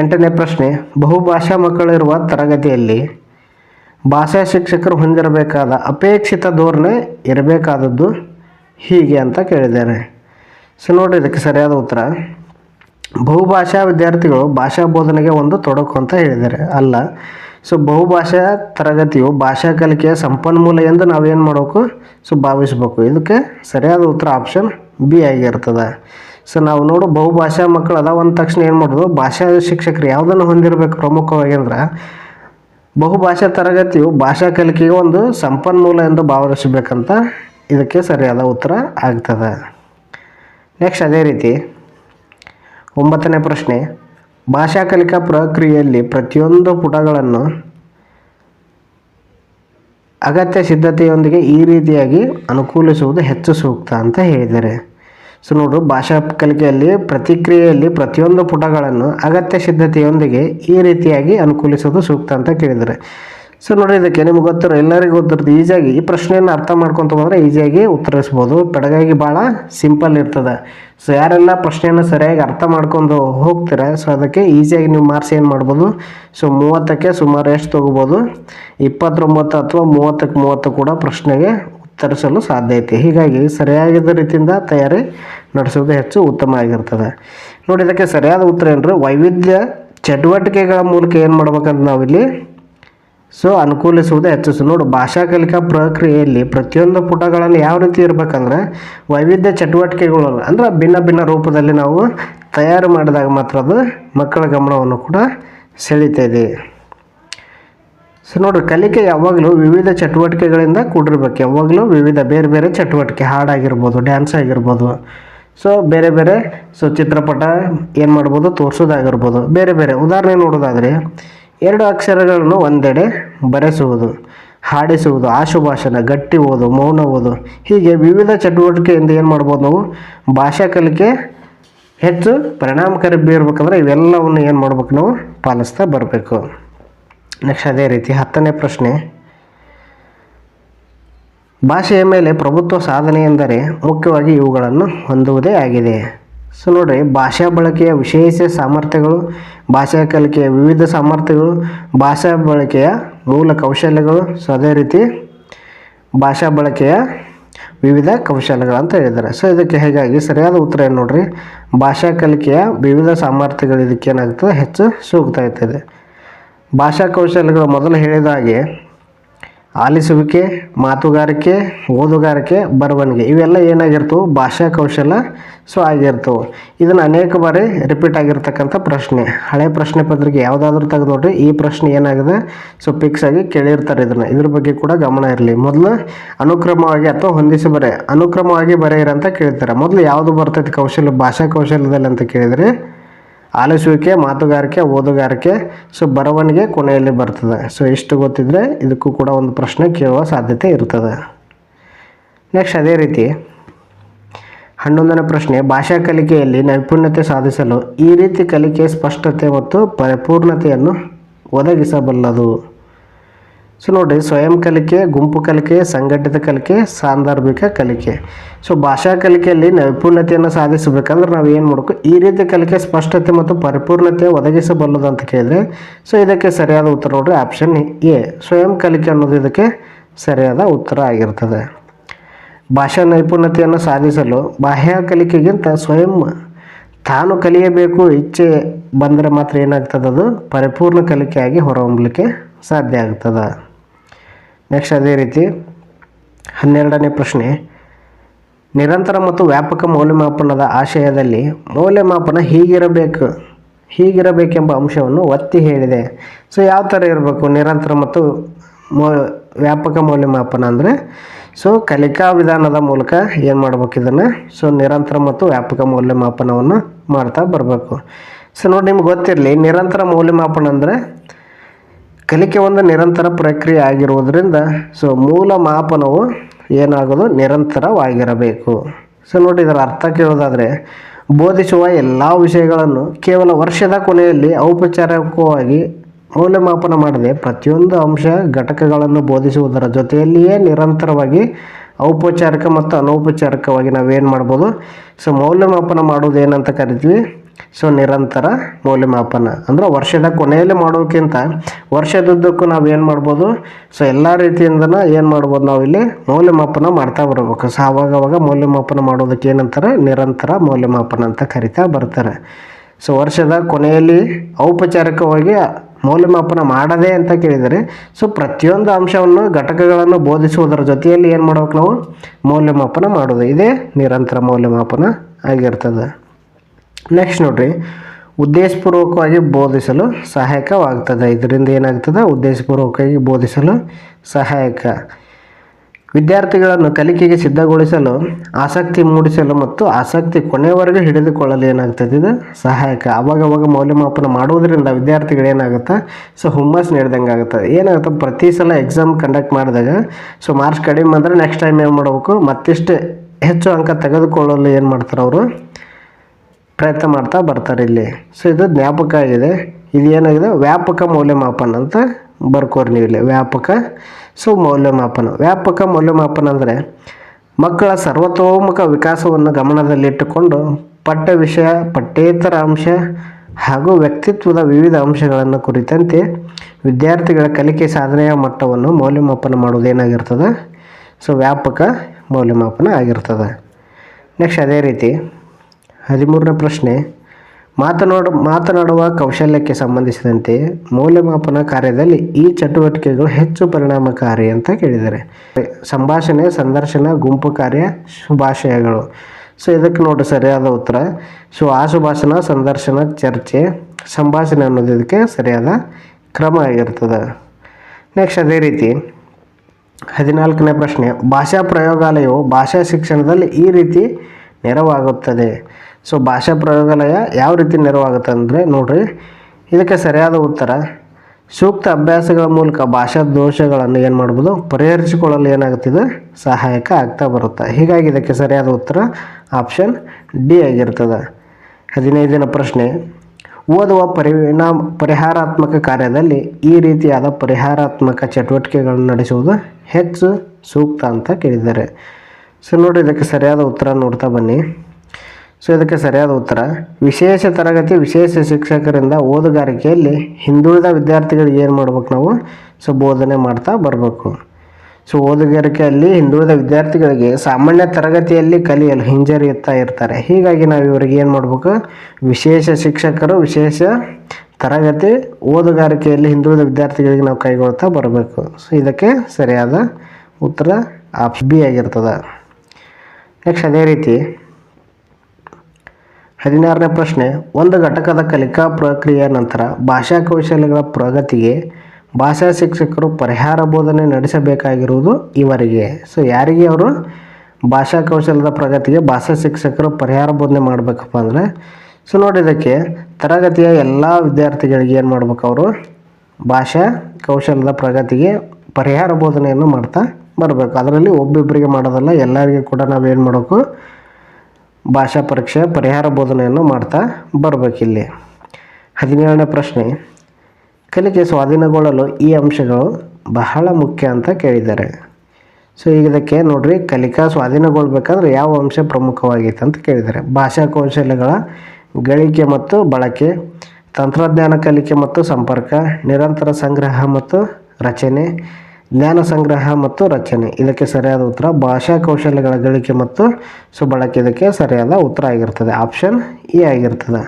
ಎಂಟನೇ ಪ್ರಶ್ನೆ, ಬಹುಭಾಷಾ ಮಕ್ಕಳಿರುವ ತರಗತಿಯಲ್ಲಿ ಭಾಷಾ ಶಿಕ್ಷಕರು ಹೊಂದಿರಬೇಕಾದ ಅಪೇಕ್ಷಿತ ಧೋರಣೆ ಇರಬೇಕಾದದ್ದು? ಹೀಗೆ ಅಂತ ಕೇಳಿದ್ದಾರೆ ಸೊ ನೋಡಿ, ಇದಕ್ಕೆ ಸರಿಯಾದ ಉತ್ತರ. ಬಹುಭಾಷಾ ವಿದ್ಯಾರ್ಥಿಗಳು ಭಾಷಾ ಬೋಧನೆಗೆ ಒಂದು ತೊಡಕು ಅಂತ ಹೇಳಿದ್ದಾರೆ. ಅಲ್ಲ, ಸೊ ಬಹುಭಾಷಾ ತರಗತಿಯು ಭಾಷಾ ಕಲಿಕೆಯ ಸಂಪನ್ಮೂಲ ಎಂದು ನಾವೇನು ಮಾಡಬೇಕು? ಸೊ ಭಾವಿಸ್ಬೇಕು. ಇದಕ್ಕೆ ಸರಿಯಾದ ಉತ್ತರ ಆಪ್ಷನ್ ಬಿ ಆಗಿರ್ತದೆ. ಸೊ ನಾವು ನೋಡು, ಬಹುಭಾಷಾ ಮಕ್ಕಳು ಅದ ಒಂದು ತಕ್ಷಣ ಏನು ಮಾಡೋದು? ಭಾಷಾ ಶಿಕ್ಷಕರು ಯಾವುದನ್ನು ಹೊಂದಿರಬೇಕು ಪ್ರಮುಖವಾಗಿ ಅಂದ್ರೆ, ಬಹುಭಾಷಾ ತರಗತಿಯು ಭಾಷಾ ಕಲಿಕೆಗೆ ಒಂದು ಸಂಪನ್ಮೂಲ ಎಂದು ಭಾವಿಸಬೇಕಂತ ಇದಕ್ಕೆ ಸರಿಯಾದ ಉತ್ತರ ಆಗ್ತದೆ. ನೆಕ್ಸ್ಟ್ ಅದೇ ರೀತಿ, ಒಂಬತ್ತನೇ ಪ್ರಶ್ನೆ ಭಾಷಾ ಕಲಿಕಾ ಪ್ರಕ್ರಿಯೆಯಲ್ಲಿ ಪ್ರತಿಯೊಂದು ಪುಟಗಳನ್ನು ಅಗತ್ಯ ಸಿದ್ಧತೆಯೊಂದಿಗೆ ಈ ರೀತಿಯಾಗಿ ಅನುಕೂಲಿಸುವುದು ಹೆಚ್ಚು ಸೂಕ್ತ ಅಂತ ಹೇಳಿದ್ದಾರೆ. ಸೊ ನೋಡು ಭಾಷಾ ಕಲಿಕೆಯಲ್ಲಿ ಪ್ರತಿಕ್ರಿಯೆಯಲ್ಲಿ ಪ್ರತಿಯೊಂದು ಪುಟಗಳನ್ನು ಅಗತ್ಯ ಸಿದ್ಧತೆಯೊಂದಿಗೆ ಈ ರೀತಿಯಾಗಿ ಅನುಕೂಲಿಸುವುದು ಸೂಕ್ತ ಅಂತ ಕೇಳಿದ್ದಾರೆ. ಸೊ ನೋಡಿ ಇದಕ್ಕೆ ನಿಮ್ಗೆ ಗೊತ್ತಿರೋ ಎಲ್ಲರಿಗೂ ಗೊತ್ತಿರೋದು ಈಸಿಯಾಗಿ ಈ ಪ್ರಶ್ನೆಯನ್ನು ಅರ್ಥ ಮಾಡ್ಕೊತ ಬಂದರೆ ಈಸಿಯಾಗಿ ಉತ್ತರಿಸ್ಬೋದು. ಪೆಡಗಾಗಿ ಭಾಳ ಸಿಂಪಲ್ ಇರ್ತದೆ. ಸೊ ಯಾರೆಲ್ಲ ಪ್ರಶ್ನೆಯನ್ನು ಸರಿಯಾಗಿ ಅರ್ಥ ಮಾಡ್ಕೊಂಡು ಹೋಗ್ತೀರ ಸೊ ಅದಕ್ಕೆ ಈಸಿಯಾಗಿ ನೀವು ಮಾರ್ಕ್ಸ್ ಏನು ಮಾಡ್ಬೋದು? ಸೊ ಮೂವತ್ತಕ್ಕೆ ಸುಮಾರು ಎಷ್ಟು ತೊಗೋಬೋದು? ಇಪ್ಪತ್ತೊಂಬತ್ತು ಅಥವಾ ಮೂವತ್ತಕ್ಕೆ ಮೂವತ್ತು ಕೂಡ ಪ್ರಶ್ನೆಗೆ ಉತ್ತರಿಸಲು ಸಾಧ್ಯ ಐತಿ. ಹೀಗಾಗಿ ಸರಿಯಾದ ರೀತಿಯಿಂದ ತಯಾರಿ ನಡೆಸೋದು ಹೆಚ್ಚು ಉತ್ತಮ ಆಗಿರ್ತದೆ. ನೋಡಿ, ಇದಕ್ಕೆ ಸರಿಯಾದ ಉತ್ತರ ಏನ್ರಿ? ವೈವಿಧ್ಯ ಚಟುವಟಿಕೆಗಳ ಮೂಲಕ ಏನು ಮಾಡ್ಬೇಕಂತ ನಾವಿಲ್ಲಿ ಸೊ ಅನುಕೂಲಿಸುವುದು ಹೆಚ್ಚಿಸು ನೋಡು, ಭಾಷಾ ಕಲಿಕಾ ಪ್ರಕ್ರಿಯೆಯಲ್ಲಿ ಪ್ರತಿಯೊಂದು ಪುಟಗಳನ್ನು ಯಾವ ರೀತಿ ಇರಬೇಕಂದ್ರೆ ವೈವಿಧ್ಯ ಚಟುವಟಿಕೆಗಳು ಅಂದ್ರೆ ಭಿನ್ನ ಭಿನ್ನ ರೂಪದಲ್ಲಿ ನಾವು ತಯಾರು ಮಾಡಿದಾಗ ಮಾತ್ರ ಅದು ಮಕ್ಕಳ ಗಮನವನ್ನು ಕೂಡ ಸೆಳೀತಾ ಇದೆ. ಸೊ ನೋಡ್ರಿ ಕಲಿಕೆ ಯಾವಾಗಲೂ ವಿವಿಧ ಚಟುವಟಿಕೆಗಳಿಂದ ಕೂಡಿರ್ಬೇಕು. ಯಾವಾಗಲೂ ವಿವಿಧ, ಬೇರೆ ಬೇರೆ ಚಟುವಟಿಕೆ ಹಾಡಾಗಿರ್ಬೋದು ಡ್ಯಾನ್ಸ್ ಆಗಿರ್ಬೋದು. ಸೊ ಬೇರೆ ಬೇರೆ, ಸೊ ಚಿತ್ರಪಟ ಏನು ಮಾಡ್ಬೋದು, ತೋರಿಸೋದಾಗಿರ್ಬೋದು. ಬೇರೆ ಬೇರೆ, ಉದಾಹರಣೆ ನೋಡೋದಾದರೆ ಎರಡು ಅಕ್ಷರಗಳನ್ನು ಒಂದೆಡೆ ಬರೆಸುವುದು, ಹಾಡಿಸುವುದು, ಆಶುಭಾಷಣ, ಗಟ್ಟಿ ಓದು, ಮೌನ ಓದು. ಹೀಗೆ ವಿವಿಧ ಚಟುವಟಿಕೆಯಿಂದ ಏನು ಮಾಡ್ಬೋದು ನಾವು? ಭಾಷಾ ಕಲಿಕೆ ಹೆಚ್ಚು ಪರಿಣಾಮಕಾರಿ ಬೀರ್ಬೇಕಂದ್ರೆ ಇವೆಲ್ಲವನ್ನು ಏನು ಮಾಡ್ಬೇಕು ನಾವು? ಪಾಲಿಸ್ತಾ ಬರಬೇಕು. ನೆಕ್ಸ್ಟ್ ಅದೇ ರೀತಿ ಹತ್ತನೇ ಪ್ರಶ್ನೆ. ಭಾಷೆಯ ಮೇಲೆ ಪ್ರಭುತ್ವ ಸಾಧನೆ ಎಂದರೆ ಮುಖ್ಯವಾಗಿ ಇವುಗಳನ್ನು ಹೊಂದುವುದೇ ಆಗಿದೆ. ಸೊ ನೋಡಿರಿ, ಭಾಷಾ ಬಳಕೆಯ ವಿಶೇಷ ಸಾಮರ್ಥ್ಯಗಳು, ಭಾಷಾ ಕಲಿಕೆಯ ವಿವಿಧ ಸಾಮರ್ಥ್ಯಗಳು, ಭಾಷಾ ಬಳಕೆಯ ಮೂಲ ಕೌಶಲ್ಯಗಳು. ಸೊ ಅದೇ ರೀತಿ ಭಾಷಾ ಬಳಕೆಯ ವಿವಿಧ ಕೌಶಲ್ಯಗಳು ಅಂತ ಹೇಳಿದ್ದಾರೆ. ಸೊ ಇದಕ್ಕೆ ಹೇಗಾಗಿ ಸರಿಯಾದ ಉತ್ತರ ಏನು ನೋಡ್ರಿ, ಭಾಷಾ ಕಲಿಕೆಯ ವಿವಿಧ ಸಾಮರ್ಥ್ಯಗಳು ಇದಕ್ಕೆ ಏನಾಗ್ತದೆ, ಹೆಚ್ಚು ಸೂಕ್ತ ಆಗ್ತದೆ. ಭಾಷಾ ಕೌಶಲ್ಯಗಳು ಮೊದಲು ಹೇಳಿದ ಹಾಗೆ ಆಲಿಸುವಿಕೆ, ಮಾತುಗಾರಿಕೆ, ಓದುಗಾರಿಕೆ, ಬರವಣಿಗೆ ಇವೆಲ್ಲ ಏನಾಗಿರ್ತವೆ? ಭಾಷಾ ಕೌಶಲ್ಯ ಸೊ ಆಗಿರ್ತವೆ. ಇದನ್ನು ಅನೇಕ ಬಾರಿ ರಿಪೀಟ್ ಆಗಿರ್ತಕ್ಕಂಥ ಪ್ರಶ್ನೆ. ಹಳೆ ಪ್ರಶ್ನೆ ಪತ್ರಿಕೆ ಯಾವುದಾದ್ರೂ ತೆಗೆದು ನೋಡ್ರಿ, ಈ ಪ್ರಶ್ನೆ ಏನಾಗಿದೆ? ಸೊ ಫಿಕ್ಸ್ ಆಗಿ ಕೇಳಿರ್ತಾರೆ ಇದನ್ನು. ಇದ್ರ ಬಗ್ಗೆ ಕೂಡ ಗಮನ ಇರಲಿ. ಮೊದಲು ಅನುಕ್ರಮವಾಗಿ ಅಥವಾ ಹೊಂದಿಸಿ ಬರೆ. ಅನುಕ್ರಮವಾಗಿ ಬರೆಯಿರಂತ ಕೇಳ್ತಾರೆ. ಮೊದಲು ಯಾವುದು ಬರ್ತೈತೆ ಕೌಶಲ್ಯ? ಭಾಷಾ ಕೌಶಲ್ಯದಲ್ಲಿ ಅಂತ ಕೇಳಿದರೆ ಆಲಿಸುವಿಕೆ, ಮಾತುಗಾರಿಕೆ, ಓದುಗಾರಿಕೆ ಸೊ ಬರವಣಿಗೆ ಕೊನೆಯಲ್ಲಿ ಬರ್ತದೆ. ಸೊ ಇಷ್ಟು ಗೊತ್ತಿದ್ದರೆ ಇದಕ್ಕೂ ಕೂಡ ಒಂದು ಪ್ರಶ್ನೆ ಕೇಳುವ ಸಾಧ್ಯತೆ ಇರ್ತದೆ. ನೆಕ್ಸ್ಟ್ ಅದೇ ರೀತಿ, ಹನ್ನೊಂದನೇ ಪ್ರಶ್ನೆ, ಭಾಷಾ ಕಲಿಕೆಯಲ್ಲಿ ನೈಪುಣ್ಯತೆ ಸಾಧಿಸಲು ಈ ರೀತಿ ಕಲಿಕೆ ಸ್ಪಷ್ಟತೆ ಮತ್ತು ಪರಿಪೂರ್ಣತೆಯನ್ನು ಒದಗಿಸಬಲ್ಲದು. ಸೊ ನೋಡಿ, ಸ್ವಯಂ ಕಲಿಕೆ, ಗುಂಪು ಕಲಿಕೆ, ಸಂಘಟಿತ ಕಲಿಕೆ, ಸಾಂದರ್ಭಿಕ ಕಲಿಕೆ. ಸೊ ಭಾಷಾ ಕಲಿಕೆಯಲ್ಲಿ ನೈಪುಣ್ಯತೆಯನ್ನು ಸಾಧಿಸಬೇಕಂದ್ರೆ ನಾವು ಏನು ಮಾಡಬೇಕು? ಈ ರೀತಿ ಕಲಿಕೆ ಸ್ಪಷ್ಟತೆ ಮತ್ತು ಪರಿಪೂರ್ಣತೆ ಒದಗಿಸಬಲ್ಲದು ಅಂತ ಕೇಳಿದ್ರೆ ಸೊ ಇದಕ್ಕೆ ಸರಿಯಾದ ಉತ್ತರ ನೋಡ್ರಿ ಆಪ್ಷನ್ ಎ. ಸ್ವಯಂ ಕಲಿಕೆ ಅನ್ನೋದು ಇದಕ್ಕೆ ಸರಿಯಾದ ಉತ್ತರ ಆಗಿರ್ತದೆ. ಭಾಷಾ ನೈಪುಣ್ಯತೆಯನ್ನು ಸಾಧಿಸಲು ಬಾಹ್ಯ ಕಲಿಕೆಗಿಂತ ಸ್ವಯಂ ತಾನು ಕಲಿಯಬೇಕು, ಇಚ್ಛೆ ಬಂದರೆ ಮಾತ್ರ ಏನಾಗ್ತದೆ ಅದು? ಪರಿಪೂರ್ಣ ಕಲಿಕೆಯಾಗಿ ಹೊರಹೊಮ್ಮಲಿಕ್ಕೆ ಸಾಧ್ಯ ಆಗ್ತದೆ. ನೆಕ್ಸ್ಟ್ ಅದೇ ರೀತಿ ಹನ್ನೆರಡನೇ ಪ್ರಶ್ನೆ, ನಿರಂತರ ಮತ್ತು ವ್ಯಾಪಕ ಮೌಲ್ಯಮಾಪನದ ಆಶಯದಲ್ಲಿ ಮೌಲ್ಯಮಾಪನ ಹೀಗಿರಬೇಕು, ಹೀಗಿರಬೇಕೆಂಬ ಅಂಶವನ್ನು ಒತ್ತಿ ಹೇಳಿದೆ. ಸೊ ಯಾವ ಥರ ಇರಬೇಕು? ನಿರಂತರ ಮತ್ತು ಮೌ, ವ್ಯಾಪಕ ಮೌಲ್ಯಮಾಪನ ಅಂದರೆ ಸೊ ಕಲಿಕಾ ವಿಧಾನದ ಮೂಲಕ ಏನು ಮಾಡ್ಬೇಕು ಇದನ್ನು? ಸೊ ನಿರಂತರ ಮತ್ತು ವ್ಯಾಪಕ ಮೌಲ್ಯಮಾಪನವನ್ನು ಮಾಡ್ತಾ ಬರಬೇಕು. ಸೊ ನೋಡಿ, ನಿಮ್ಗೆ ಗೊತ್ತಿರಲಿ, ನಿರಂತರ ಮೌಲ್ಯಮಾಪನ ಅಂದರೆ ಕಲಿಕೆ ಒಂದು ನಿರಂತರ ಪ್ರಕ್ರಿಯೆ ಆಗಿರುವುದರಿಂದ ಸೊ ಮೂಲ ಮಾಪನವು ಏನಾಗೋದು? ನಿರಂತರವಾಗಿರಬೇಕು. ಸೊ ನೋಡಿ, ಇದರ ಅರ್ಥ ಕೇಳೋದಾದರೆ ಬೋಧಿಸುವ ಎಲ್ಲ ವಿಷಯಗಳನ್ನು ಕೇವಲ ವರ್ಷದ ಕೊನೆಯಲ್ಲಿ ಔಪಚಾರಿಕವಾಗಿ ಮೌಲ್ಯಮಾಪನ ಮಾಡದೆ ಪ್ರತಿಯೊಂದು ಅಂಶ ಘಟಕಗಳನ್ನು ಬೋಧಿಸುವುದರ ಜೊತೆಯಲ್ಲಿಯೇ ನಿರಂತರವಾಗಿ ಔಪಚಾರಿಕ ಮತ್ತು ಅನೌಪಚಾರಿಕವಾಗಿ ನಾವೇನು ಮಾಡ್ಬೋದು? ಸೊ ಮೌಲ್ಯಮಾಪನ ಮಾಡೋದು ಏನಂತ ಕರಿತೀವಿ. ಸೊ ನಿರಂತರ ಮೌಲ್ಯಮಾಪನ. ಅಂದ್ರೆ ವರ್ಷದ ಕೊನೆಯಲ್ಲಿ ಮಾಡೋಕ್ಕಿಂತ ವರ್ಷದುದ್ದಕ್ಕೂ ನಾವು ಏನು ಮಾಡ್ಬೋದು? ಸೊ ಎಲ್ಲ ರೀತಿಯಿಂದನ ಏನು ಮಾಡ್ಬೋದು ನಾವು ಇಲ್ಲಿ? ಮೌಲ್ಯಮಾಪನ ಮಾಡ್ತಾ ಬರಬೇಕು. ಸೊ ಆವಾಗ ಅವಾಗ ಮೌಲ್ಯಮಾಪನ ಮಾಡೋದಕ್ಕೆ ಏನಂತಾರೆ? ನಿರಂತರ ಮೌಲ್ಯಮಾಪನ ಅಂತ ಕರಿತಾ ಬರ್ತಾರೆ. ಸೊ ವರ್ಷದ ಕೊನೆಯಲ್ಲಿ ಔಪಚಾರಿಕವಾಗಿ ಮೌಲ್ಯಮಾಪನ ಮಾಡದೆ ಅಂತ ಕೇಳಿದರೆ, ಸೊ ಪ್ರತಿಯೊಂದು ಅಂಶವನ್ನು, ಘಟಕಗಳನ್ನು ಬೋಧಿಸುವುದರ ಜೊತೆಯಲ್ಲಿ ಏನು ಮಾಡ್ಬೇಕು ನಾವು? ಮೌಲ್ಯಮಾಪನ ಮಾಡೋದು. ಇದೇ ನಿರಂತರ ಮೌಲ್ಯಮಾಪನ ಆಗಿರ್ತದೆ. ನೆಕ್ಸ್ಟ್ ನೋಡ್ರಿ, ಉದ್ದೇಶಪೂರ್ವಕವಾಗಿ ಬೋಧಿಸಲು ಸಹಾಯಕವಾಗ್ತದೆ. ಇದರಿಂದ ಏನಾಗ್ತದೆ? ಉದ್ದೇಶಪೂರ್ವಕವಾಗಿ ಬೋಧಿಸಲು ಸಹಾಯಕ. ವಿದ್ಯಾರ್ಥಿಗಳನ್ನು ಕಲಿಕೆಗೆ ಸಿದ್ಧಗೊಳಿಸಲು, ಆಸಕ್ತಿ ಮೂಡಿಸಲು ಮತ್ತು ಆಸಕ್ತಿ ಕೊನೆಯವರೆಗೂ ಹಿಡಿದುಕೊಳ್ಳಲು ಏನಾಗ್ತದೆ? ಇದು ಸಹಾಯಕ. ಅವಾಗವಾಗ ಮೌಲ್ಯಮಾಪನ ಮಾಡುವುದರಿಂದ ವಿದ್ಯಾರ್ಥಿಗಳು ಏನಾಗುತ್ತೆ? ಸೊ, ಹುಮ್ಮಸ್ ನೀಡ್ದಂಗೆ ಆಗುತ್ತೆ. ಏನಾಗುತ್ತೆ? ಪ್ರತಿ ಸಲ ಎಕ್ಸಾಮ್ ಕಂಡಕ್ಟ್ ಮಾಡಿದಾಗ, ಸೊ ಮಾರ್ಕ್ಸ್ ಕಡಿಮೆ ಅಂದರೆ ನೆಕ್ಸ್ಟ್ ಟೈಮ್ ಏನು ಮಾಡಬೇಕು? ಮತ್ತಿಷ್ಟು ಹೆಚ್ಚು ಅಂಕ ತೆಗೆದುಕೊಳ್ಳಲು ಏನು ಮಾಡ್ತಾರೆ ಅವರು? ಪ್ರಯತ್ನ ಮಾಡ್ತಾ ಬರ್ತಾರೆ ಇಲ್ಲಿ. ಸೊ ಇದು ಜ್ಞಾಪಕ ಆಗಿದೆ. ಇದು ಏನಾಗಿದೆ ವ್ಯಾಪಕ ಮೌಲ್ಯಮಾಪನ ಅಂತ ಬರ್ಕೋರಿ ನೀವು ಇಲ್ಲಿ. ವ್ಯಾಪಕ. ಸೊ ಮೌಲ್ಯಮಾಪನ. ವ್ಯಾಪಕ ಮೌಲ್ಯಮಾಪನ ಅಂದರೆ ಮಕ್ಕಳ ಸರ್ವತೋಮುಖ ವಿಕಾಸವನ್ನು ಗಮನದಲ್ಲಿಟ್ಟುಕೊಂಡು ಪಠ್ಯ ವಿಷಯ, ಪಠ್ಯೇತರ ಅಂಶ ಹಾಗೂ ವ್ಯಕ್ತಿತ್ವದ ವಿವಿಧ ಅಂಶಗಳನ್ನು ಕುರಿತಂತೆ ವಿದ್ಯಾರ್ಥಿಗಳ ಕಲಿಕೆ ಸಾಧನೆಯ ಮಟ್ಟವನ್ನು ಮೌಲ್ಯಮಾಪನ ಮಾಡುವುದೇನಾಗಿರ್ತದೆ ಸೊ ವ್ಯಾಪಕ ಮೌಲ್ಯಮಾಪನ ಆಗಿರ್ತದೆ. ನೆಕ್ಸ್ಟ್ ಅದೇ ರೀತಿ ಹದಿಮೂರನೇ ಪ್ರಶ್ನೆ, ಮಾತನಾಡ, ಮಾತನಾಡುವ ಕೌಶಲ್ಯಕ್ಕೆ ಸಂಬಂಧಿಸಿದಂತೆ ಮೌಲ್ಯಮಾಪನ ಕಾರ್ಯದಲ್ಲಿ ಈ ಚಟುವಟಿಕೆಗಳು ಹೆಚ್ಚು ಪರಿಣಾಮಕಾರಿ ಅಂತ ಕೇಳಿದ್ದಾರೆ. ಸಂಭಾಷಣೆ, ಸಂದರ್ಶನ, ಗುಂಪು ಕಾರ್ಯ, ಶುಭಾಶಯಗಳು. ಸೊ, ಇದಕ್ಕೆ ನೋಡಿ ಸರಿಯಾದ ಉತ್ತರ. ಸೊ, ಆಶುಭಾಷಣ, ಸಂದರ್ಶನ, ಚರ್ಚೆ, ಸಂಭಾಷಣೆ ಅನ್ನೋದು ಇದಕ್ಕೆ ಸರಿಯಾದ ಕ್ರಮ ಆಗಿರ್ತದೆ ನೆಕ್ಸ್ಟ್ ಅದೇ ರೀತಿ, ಹದಿನಾಲ್ಕನೇ ಪ್ರಶ್ನೆ, ಭಾಷಾ ಪ್ರಯೋಗಾಲಯವು ಭಾಷಾ ಶಿಕ್ಷಣದಲ್ಲಿ ಈ ರೀತಿ ನೆರವಾಗುತ್ತದೆ. ಸೊ ಭಾಷಾ ಪ್ರಯೋಗಾಲಯ ಯಾವ ರೀತಿ ನೆರವಾಗುತ್ತೆ ಅಂದರೆ ನೋಡ್ರಿ, ಇದಕ್ಕೆ ಸರಿಯಾದ ಉತ್ತರ, ಸೂಕ್ತ ಅಭ್ಯಾಸಗಳ ಮೂಲಕ ಭಾಷಾ ದೋಷಗಳನ್ನು ಏನು ಮಾಡ್ಬೋದು, ಪರಿಹರಿಸಿಕೊಳ್ಳಲು ಏನಾಗುತ್ತಿದೆ ಸಹಾಯಕ ಆಗ್ತಾ ಬರುತ್ತೆ. ಹೀಗಾಗಿ ಇದಕ್ಕೆ ಸರಿಯಾದ ಉತ್ತರ ಆಪ್ಷನ್ ಡಿ ಆಗಿರ್ತದೆ. ಹದಿನೈದಿನ ಪ್ರಶ್ನೆ, ಓದುವ ಪರಿಣಾಮ, ಪರಿಹಾರಾತ್ಮಕ ಕಾರ್ಯದಲ್ಲಿ ಈ ರೀತಿಯಾದ ಪರಿಹಾರಾತ್ಮಕ ಚಟುವಟಿಕೆಗಳನ್ನು ನಡೆಸುವುದು ಹೆಚ್ಚು ಸೂಕ್ತ ಅಂತ ಕೇಳಿದ್ದಾರೆ. ಸೊ ನೋಡಿ ಇದಕ್ಕೆ ಸರಿಯಾದ ಉತ್ತರ ನೋಡ್ತಾ ಬನ್ನಿ. ಸೊ ಇದಕ್ಕೆ ಸರಿಯಾದ ಉತ್ತರ, ವಿಶೇಷ ತರಗತಿ ವಿಶೇಷ ಶಿಕ್ಷಕರಿಂದ ಓದುಗಾರಿಕೆಯಲ್ಲಿ ಹಿಂದುಳಿದ ವಿದ್ಯಾರ್ಥಿಗಳಿಗೆ ಏನು ಮಾಡ್ಬೇಕು ನಾವು? ಸೊ ಬೋಧನೆ ಮಾಡ್ತಾ ಬರಬೇಕು. ಸೊ ಓದುಗಾರಿಕೆಯಲ್ಲಿ ಹಿಂದುಳಿದ ವಿದ್ಯಾರ್ಥಿಗಳಿಗೆ ಸಾಮಾನ್ಯ ತರಗತಿಯಲ್ಲಿ ಕಲಿಯಲು ಹಿಂಜರಿಯುತ್ತಾ ಇರ್ತಾರೆ. ಹೀಗಾಗಿ ನಾವು ಇವರಿಗೆ ಏನು ಮಾಡಬೇಕು? ವಿಶೇಷ ಶಿಕ್ಷಕರು, ವಿಶೇಷ ತರಗತಿ, ಓದುಗಾರಿಕೆಯಲ್ಲಿ ಹಿಂದುಳಿದ ವಿದ್ಯಾರ್ಥಿಗಳಿಗೆ ನಾವು ಕೈಗೊಳ್ತಾ ಬರಬೇಕು. ಸೊ ಇದಕ್ಕೆ ಸರಿಯಾದ ಉತ್ತರ ಆಪ್ಷನ್ ಬಿ ಆಗಿರ್ತದೆ. ನೆಕ್ಸ್ಟ್ ಅದೇ ರೀತಿ ಹದಿನಾರನೇ ಪ್ರಶ್ನೆ, ಒಂದು ಘಟಕದ ಕಲಿಕಾ ಪ್ರಕ್ರಿಯೆಯ ನಂತರ ಭಾಷಾ ಕೌಶಲ್ಯಗಳ ಪ್ರಗತಿಗೆ ಭಾಷಾ ಶಿಕ್ಷಕರು ಪರಿಹಾರ ಬೋಧನೆ ನಡೆಸಬೇಕಾಗಿರುವುದು ಇವರಿಗೆ. ಸೊ ಯಾರಿಗೆ ಅವರು ಭಾಷಾ ಕೌಶಲ್ಯದ ಪ್ರಗತಿಗೆ ಭಾಷಾ ಶಿಕ್ಷಕರು ಪರಿಹಾರ ಬೋಧನೆ ಮಾಡಬೇಕಪ್ಪ ಅಂದರೆ? ಸೊ ನೋಡಿ ಇದಕ್ಕೆ ತರಗತಿಯ ಎಲ್ಲ ವಿದ್ಯಾರ್ಥಿಗಳಿಗೆ ಏನು ಮಾಡ್ಬೇಕು ಅವರು? ಭಾಷಾ ಕೌಶಲ್ಯದ ಪ್ರಗತಿಗೆ ಪರಿಹಾರ ಬೋಧನೆಯನ್ನು ಮಾಡ್ತಾ ಬರಬೇಕು. ಅದರಲ್ಲಿ ಒಬ್ಬೊಬ್ಬರಿಗೆ ಮಾಡೋದಲ್ಲ, ಎಲ್ಲರಿಗೂ ಕೂಡ ನಾವೇನು ಮಾಡಬೇಕು? ಭಾಷಾ ಪರೀಕ್ಷೆ ಪರಿಹಾರ ಬೋಧನೆಯನ್ನು ಮಾಡ್ತಾ ಬರಬೇಕಿಲ್ಲಿ. ಹದಿನೇಳನೇ ಪ್ರಶ್ನೆ. ಕಲಿಕೆ ಸ್ವಾಧೀನಗೊಳ್ಳಲು ಈ ಅಂಶಗಳು ಬಹಳ ಮುಖ್ಯ ಅಂತ ಕೇಳಿದ್ದಾರೆ. ಸೊ, ಈಗ ಇದಕ್ಕೆ ನೋಡಿರಿ, ಕಲಿಕಾ ಸ್ವಾಧೀನಗೊಳ್ಬೇಕಂದ್ರೆ ಯಾವ ಅಂಶ ಪ್ರಮುಖವಾಗೈತೆ ಅಂತ ಕೇಳಿದ್ದಾರೆ. ಭಾಷಾ ಕೌಶಲ್ಯಗಳ ಗಳಿಕೆ ಮತ್ತು ಬಳಕೆ, ತಂತ್ರಜ್ಞಾನ ಕಲಿಕೆ ಮತ್ತು ಸಂಪರ್ಕ, ನಿರಂತರ ಸಂಗ್ರಹ ಮತ್ತು ರಚನೆ ಜ್ಞಾನ ಸಂಗ್ರಹ ಮತ್ತು ರಚನೆ. ಇದಕ್ಕೆ ಸರಿಯಾದ ಉತ್ತರ ಭಾಷಾ ಕೌಶಲ್ಯಗಳ ಗಳಿಕೆ ಮತ್ತು ಸೊ ಬಳಕೆ ಇದಕ್ಕೆ ಸರಿಯಾದ ಉತ್ತರ ಆಗಿರ್ತದೆ. ಆಪ್ಷನ್ ಇ ಆಗಿರ್ತದೆ.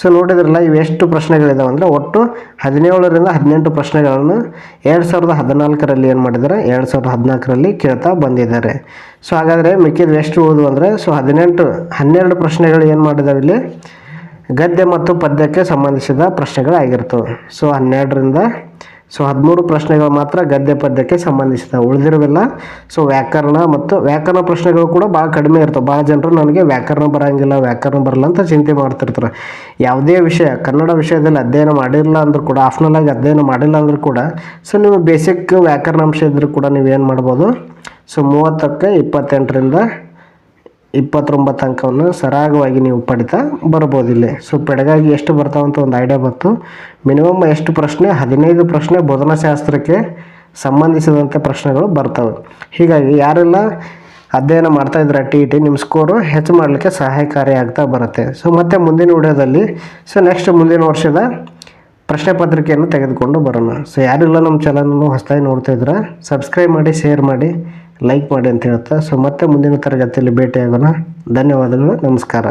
ಸೊ ನೋಡಿದ್ರಲ್ಲ ಇವೆಷ್ಟು ಪ್ರಶ್ನೆಗಳಿದಾವೆ ಅಂದರೆ ಒಟ್ಟು ಹದಿನೇಳರಿಂದ ಹದಿನೆಂಟು ಪ್ರಶ್ನೆಗಳನ್ನು ಎರಡು ಸಾವಿರದ ಹದಿನಾಲ್ಕರಲ್ಲಿ ಏನು ಮಾಡಿದ್ದಾರೆ? ಎರಡು ಸಾವಿರದ ಹದಿನಾಲ್ಕರಲ್ಲಿ ಕೇಳ್ತಾ ಬಂದಿದ್ದಾರೆ. ಸೊ ಹಾಗಾದರೆ ಮಿಕ್ಕಿದ ಎಷ್ಟು ಓದು ಅಂದರೆ ಸೊ ಹದಿನೆಂಟು, ಹನ್ನೆರಡು ಪ್ರಶ್ನೆಗಳು ಏನು ಮಾಡಿದಾವೆ ಇಲ್ಲಿ? ಗದ್ಯ ಮತ್ತು ಪದ್ಯಕ್ಕೆ ಸಂಬಂಧಿಸಿದ ಪ್ರಶ್ನೆಗಳಾಗಿರ್ತವೆ. ಸೊ ಹನ್ನೆರಡರಿಂದ ಸೊ ಹದಿಮೂರು ಪ್ರಶ್ನೆಗಳು ಮಾತ್ರ ಗದ್ಯ ಪದ್ಯಕ್ಕೆ ಸಂಬಂಧಿಸಿದ, ಉಳಿದಿರುವೆಲ್ಲ. ಸೊ ವ್ಯಾಕರಣ ಮತ್ತು ವ್ಯಾಕರಣ ಪ್ರಶ್ನೆಗಳು ಕೂಡ ಭಾಳ ಕಡಿಮೆ ಇರ್ತವೆ. ಭಾಳ ಜನರು ನನಗೆ ವ್ಯಾಕರಣ ಬರೋಂಗಿಲ್ಲ, ವ್ಯಾಕರಣ ಬರಲ್ಲ ಅಂತ ಚಿಂತೆ ಮಾಡ್ತಿರ್ತಾರೆ. ಯಾವುದೇ ವಿಷಯ, ಕನ್ನಡ ವಿಷಯದಲ್ಲಿ ಅಧ್ಯಯನ ಮಾಡಿಲ್ಲ ಅಂದರೂ ಕೂಡ, ಆಫ್ನಲ್ ಆಗಿ ಅಧ್ಯಯನ ಮಾಡಿಲ್ಲ ಅಂದರೂ ಕೂಡ, ಸೊ ನೀವು ಬೇಸಿಕ್ ವ್ಯಾಕರಣ ಅಂಶ ಇದ್ದರೂ ಕೂಡ ನೀವು ಏನು ಮಾಡ್ಬೋದು? ಸೊ ಮೂವತ್ತಕ್ಕೆ ಇಪ್ಪತ್ತೆಂಟರಿಂದ ಇಪ್ಪತ್ತೊಂಬತ್ತು ಅಂಕವನ್ನು ಸರಾಗವಾಗಿ ನೀವು ಪಡಿತಾ ಬರ್ಬೋದು ಇಲ್ಲಿ. ಸೊ ಪೆಡಗಾಗಿ ಎಷ್ಟು ಬರ್ತಾವಂತ ಒಂದು ಐಡಿಯಾ ಬಂತು. ಮಿನಿಮಮ್ ಎಷ್ಟು ಪ್ರಶ್ನೆ? ಹದಿನೈದು ಪ್ರಶ್ನೆ ಬೋಧನಾಶಾಸ್ತ್ರಕ್ಕೆ ಸಂಬಂಧಿಸಿದಂಥ ಪ್ರಶ್ನೆಗಳು ಬರ್ತವೆ. ಹೀಗಾಗಿ ಯಾರೆಲ್ಲ ಅಧ್ಯಯನ ಮಾಡ್ತಾ ಇದ್ರೆ ಟಿ ಇ ಟಿ ನಿಮ್ಮ ಸ್ಕೋರು ಹೆಚ್ಚು ಮಾಡಲಿಕ್ಕೆ ಸಹಾಯಕಾರಿ ಆಗ್ತಾ ಬರುತ್ತೆ. ಸೊ ಮತ್ತೆ ಮುಂದಿನ ವಿಡಿಯೋದಲ್ಲಿ. ಸೊ ನೆಕ್ಸ್ಟ್ ಮುಂದಿನ ವರ್ಷದ ಪ್ರಶ್ನೆ ಪತ್ರಿಕೆಯನ್ನು ತೆಗೆದುಕೊಂಡು ಬರೋಣ. ಸೊ ಯಾರೆಲ್ಲ ನಮ್ಮ ಚಾನಲನ್ನು ಹೊಸದಾಗಿ ನೋಡ್ತಾ ಇದ್ರೆ ಸಬ್ಸ್ಕ್ರೈಬ್ ಮಾಡಿ ಶೇರ್ ಮಾಡಿ ಲೈಕ್ ಮಾಡಿ ಅಂತ ಹೇಳ್ತಾ. ಸೊ ಮತ್ತೆ ಮುಂದಿನ ತರಗತಿಯಲ್ಲಿ ಭೇಟಿಯಾಗೋಣ. ಧನ್ಯವಾದಗಳು, ನಮಸ್ಕಾರ.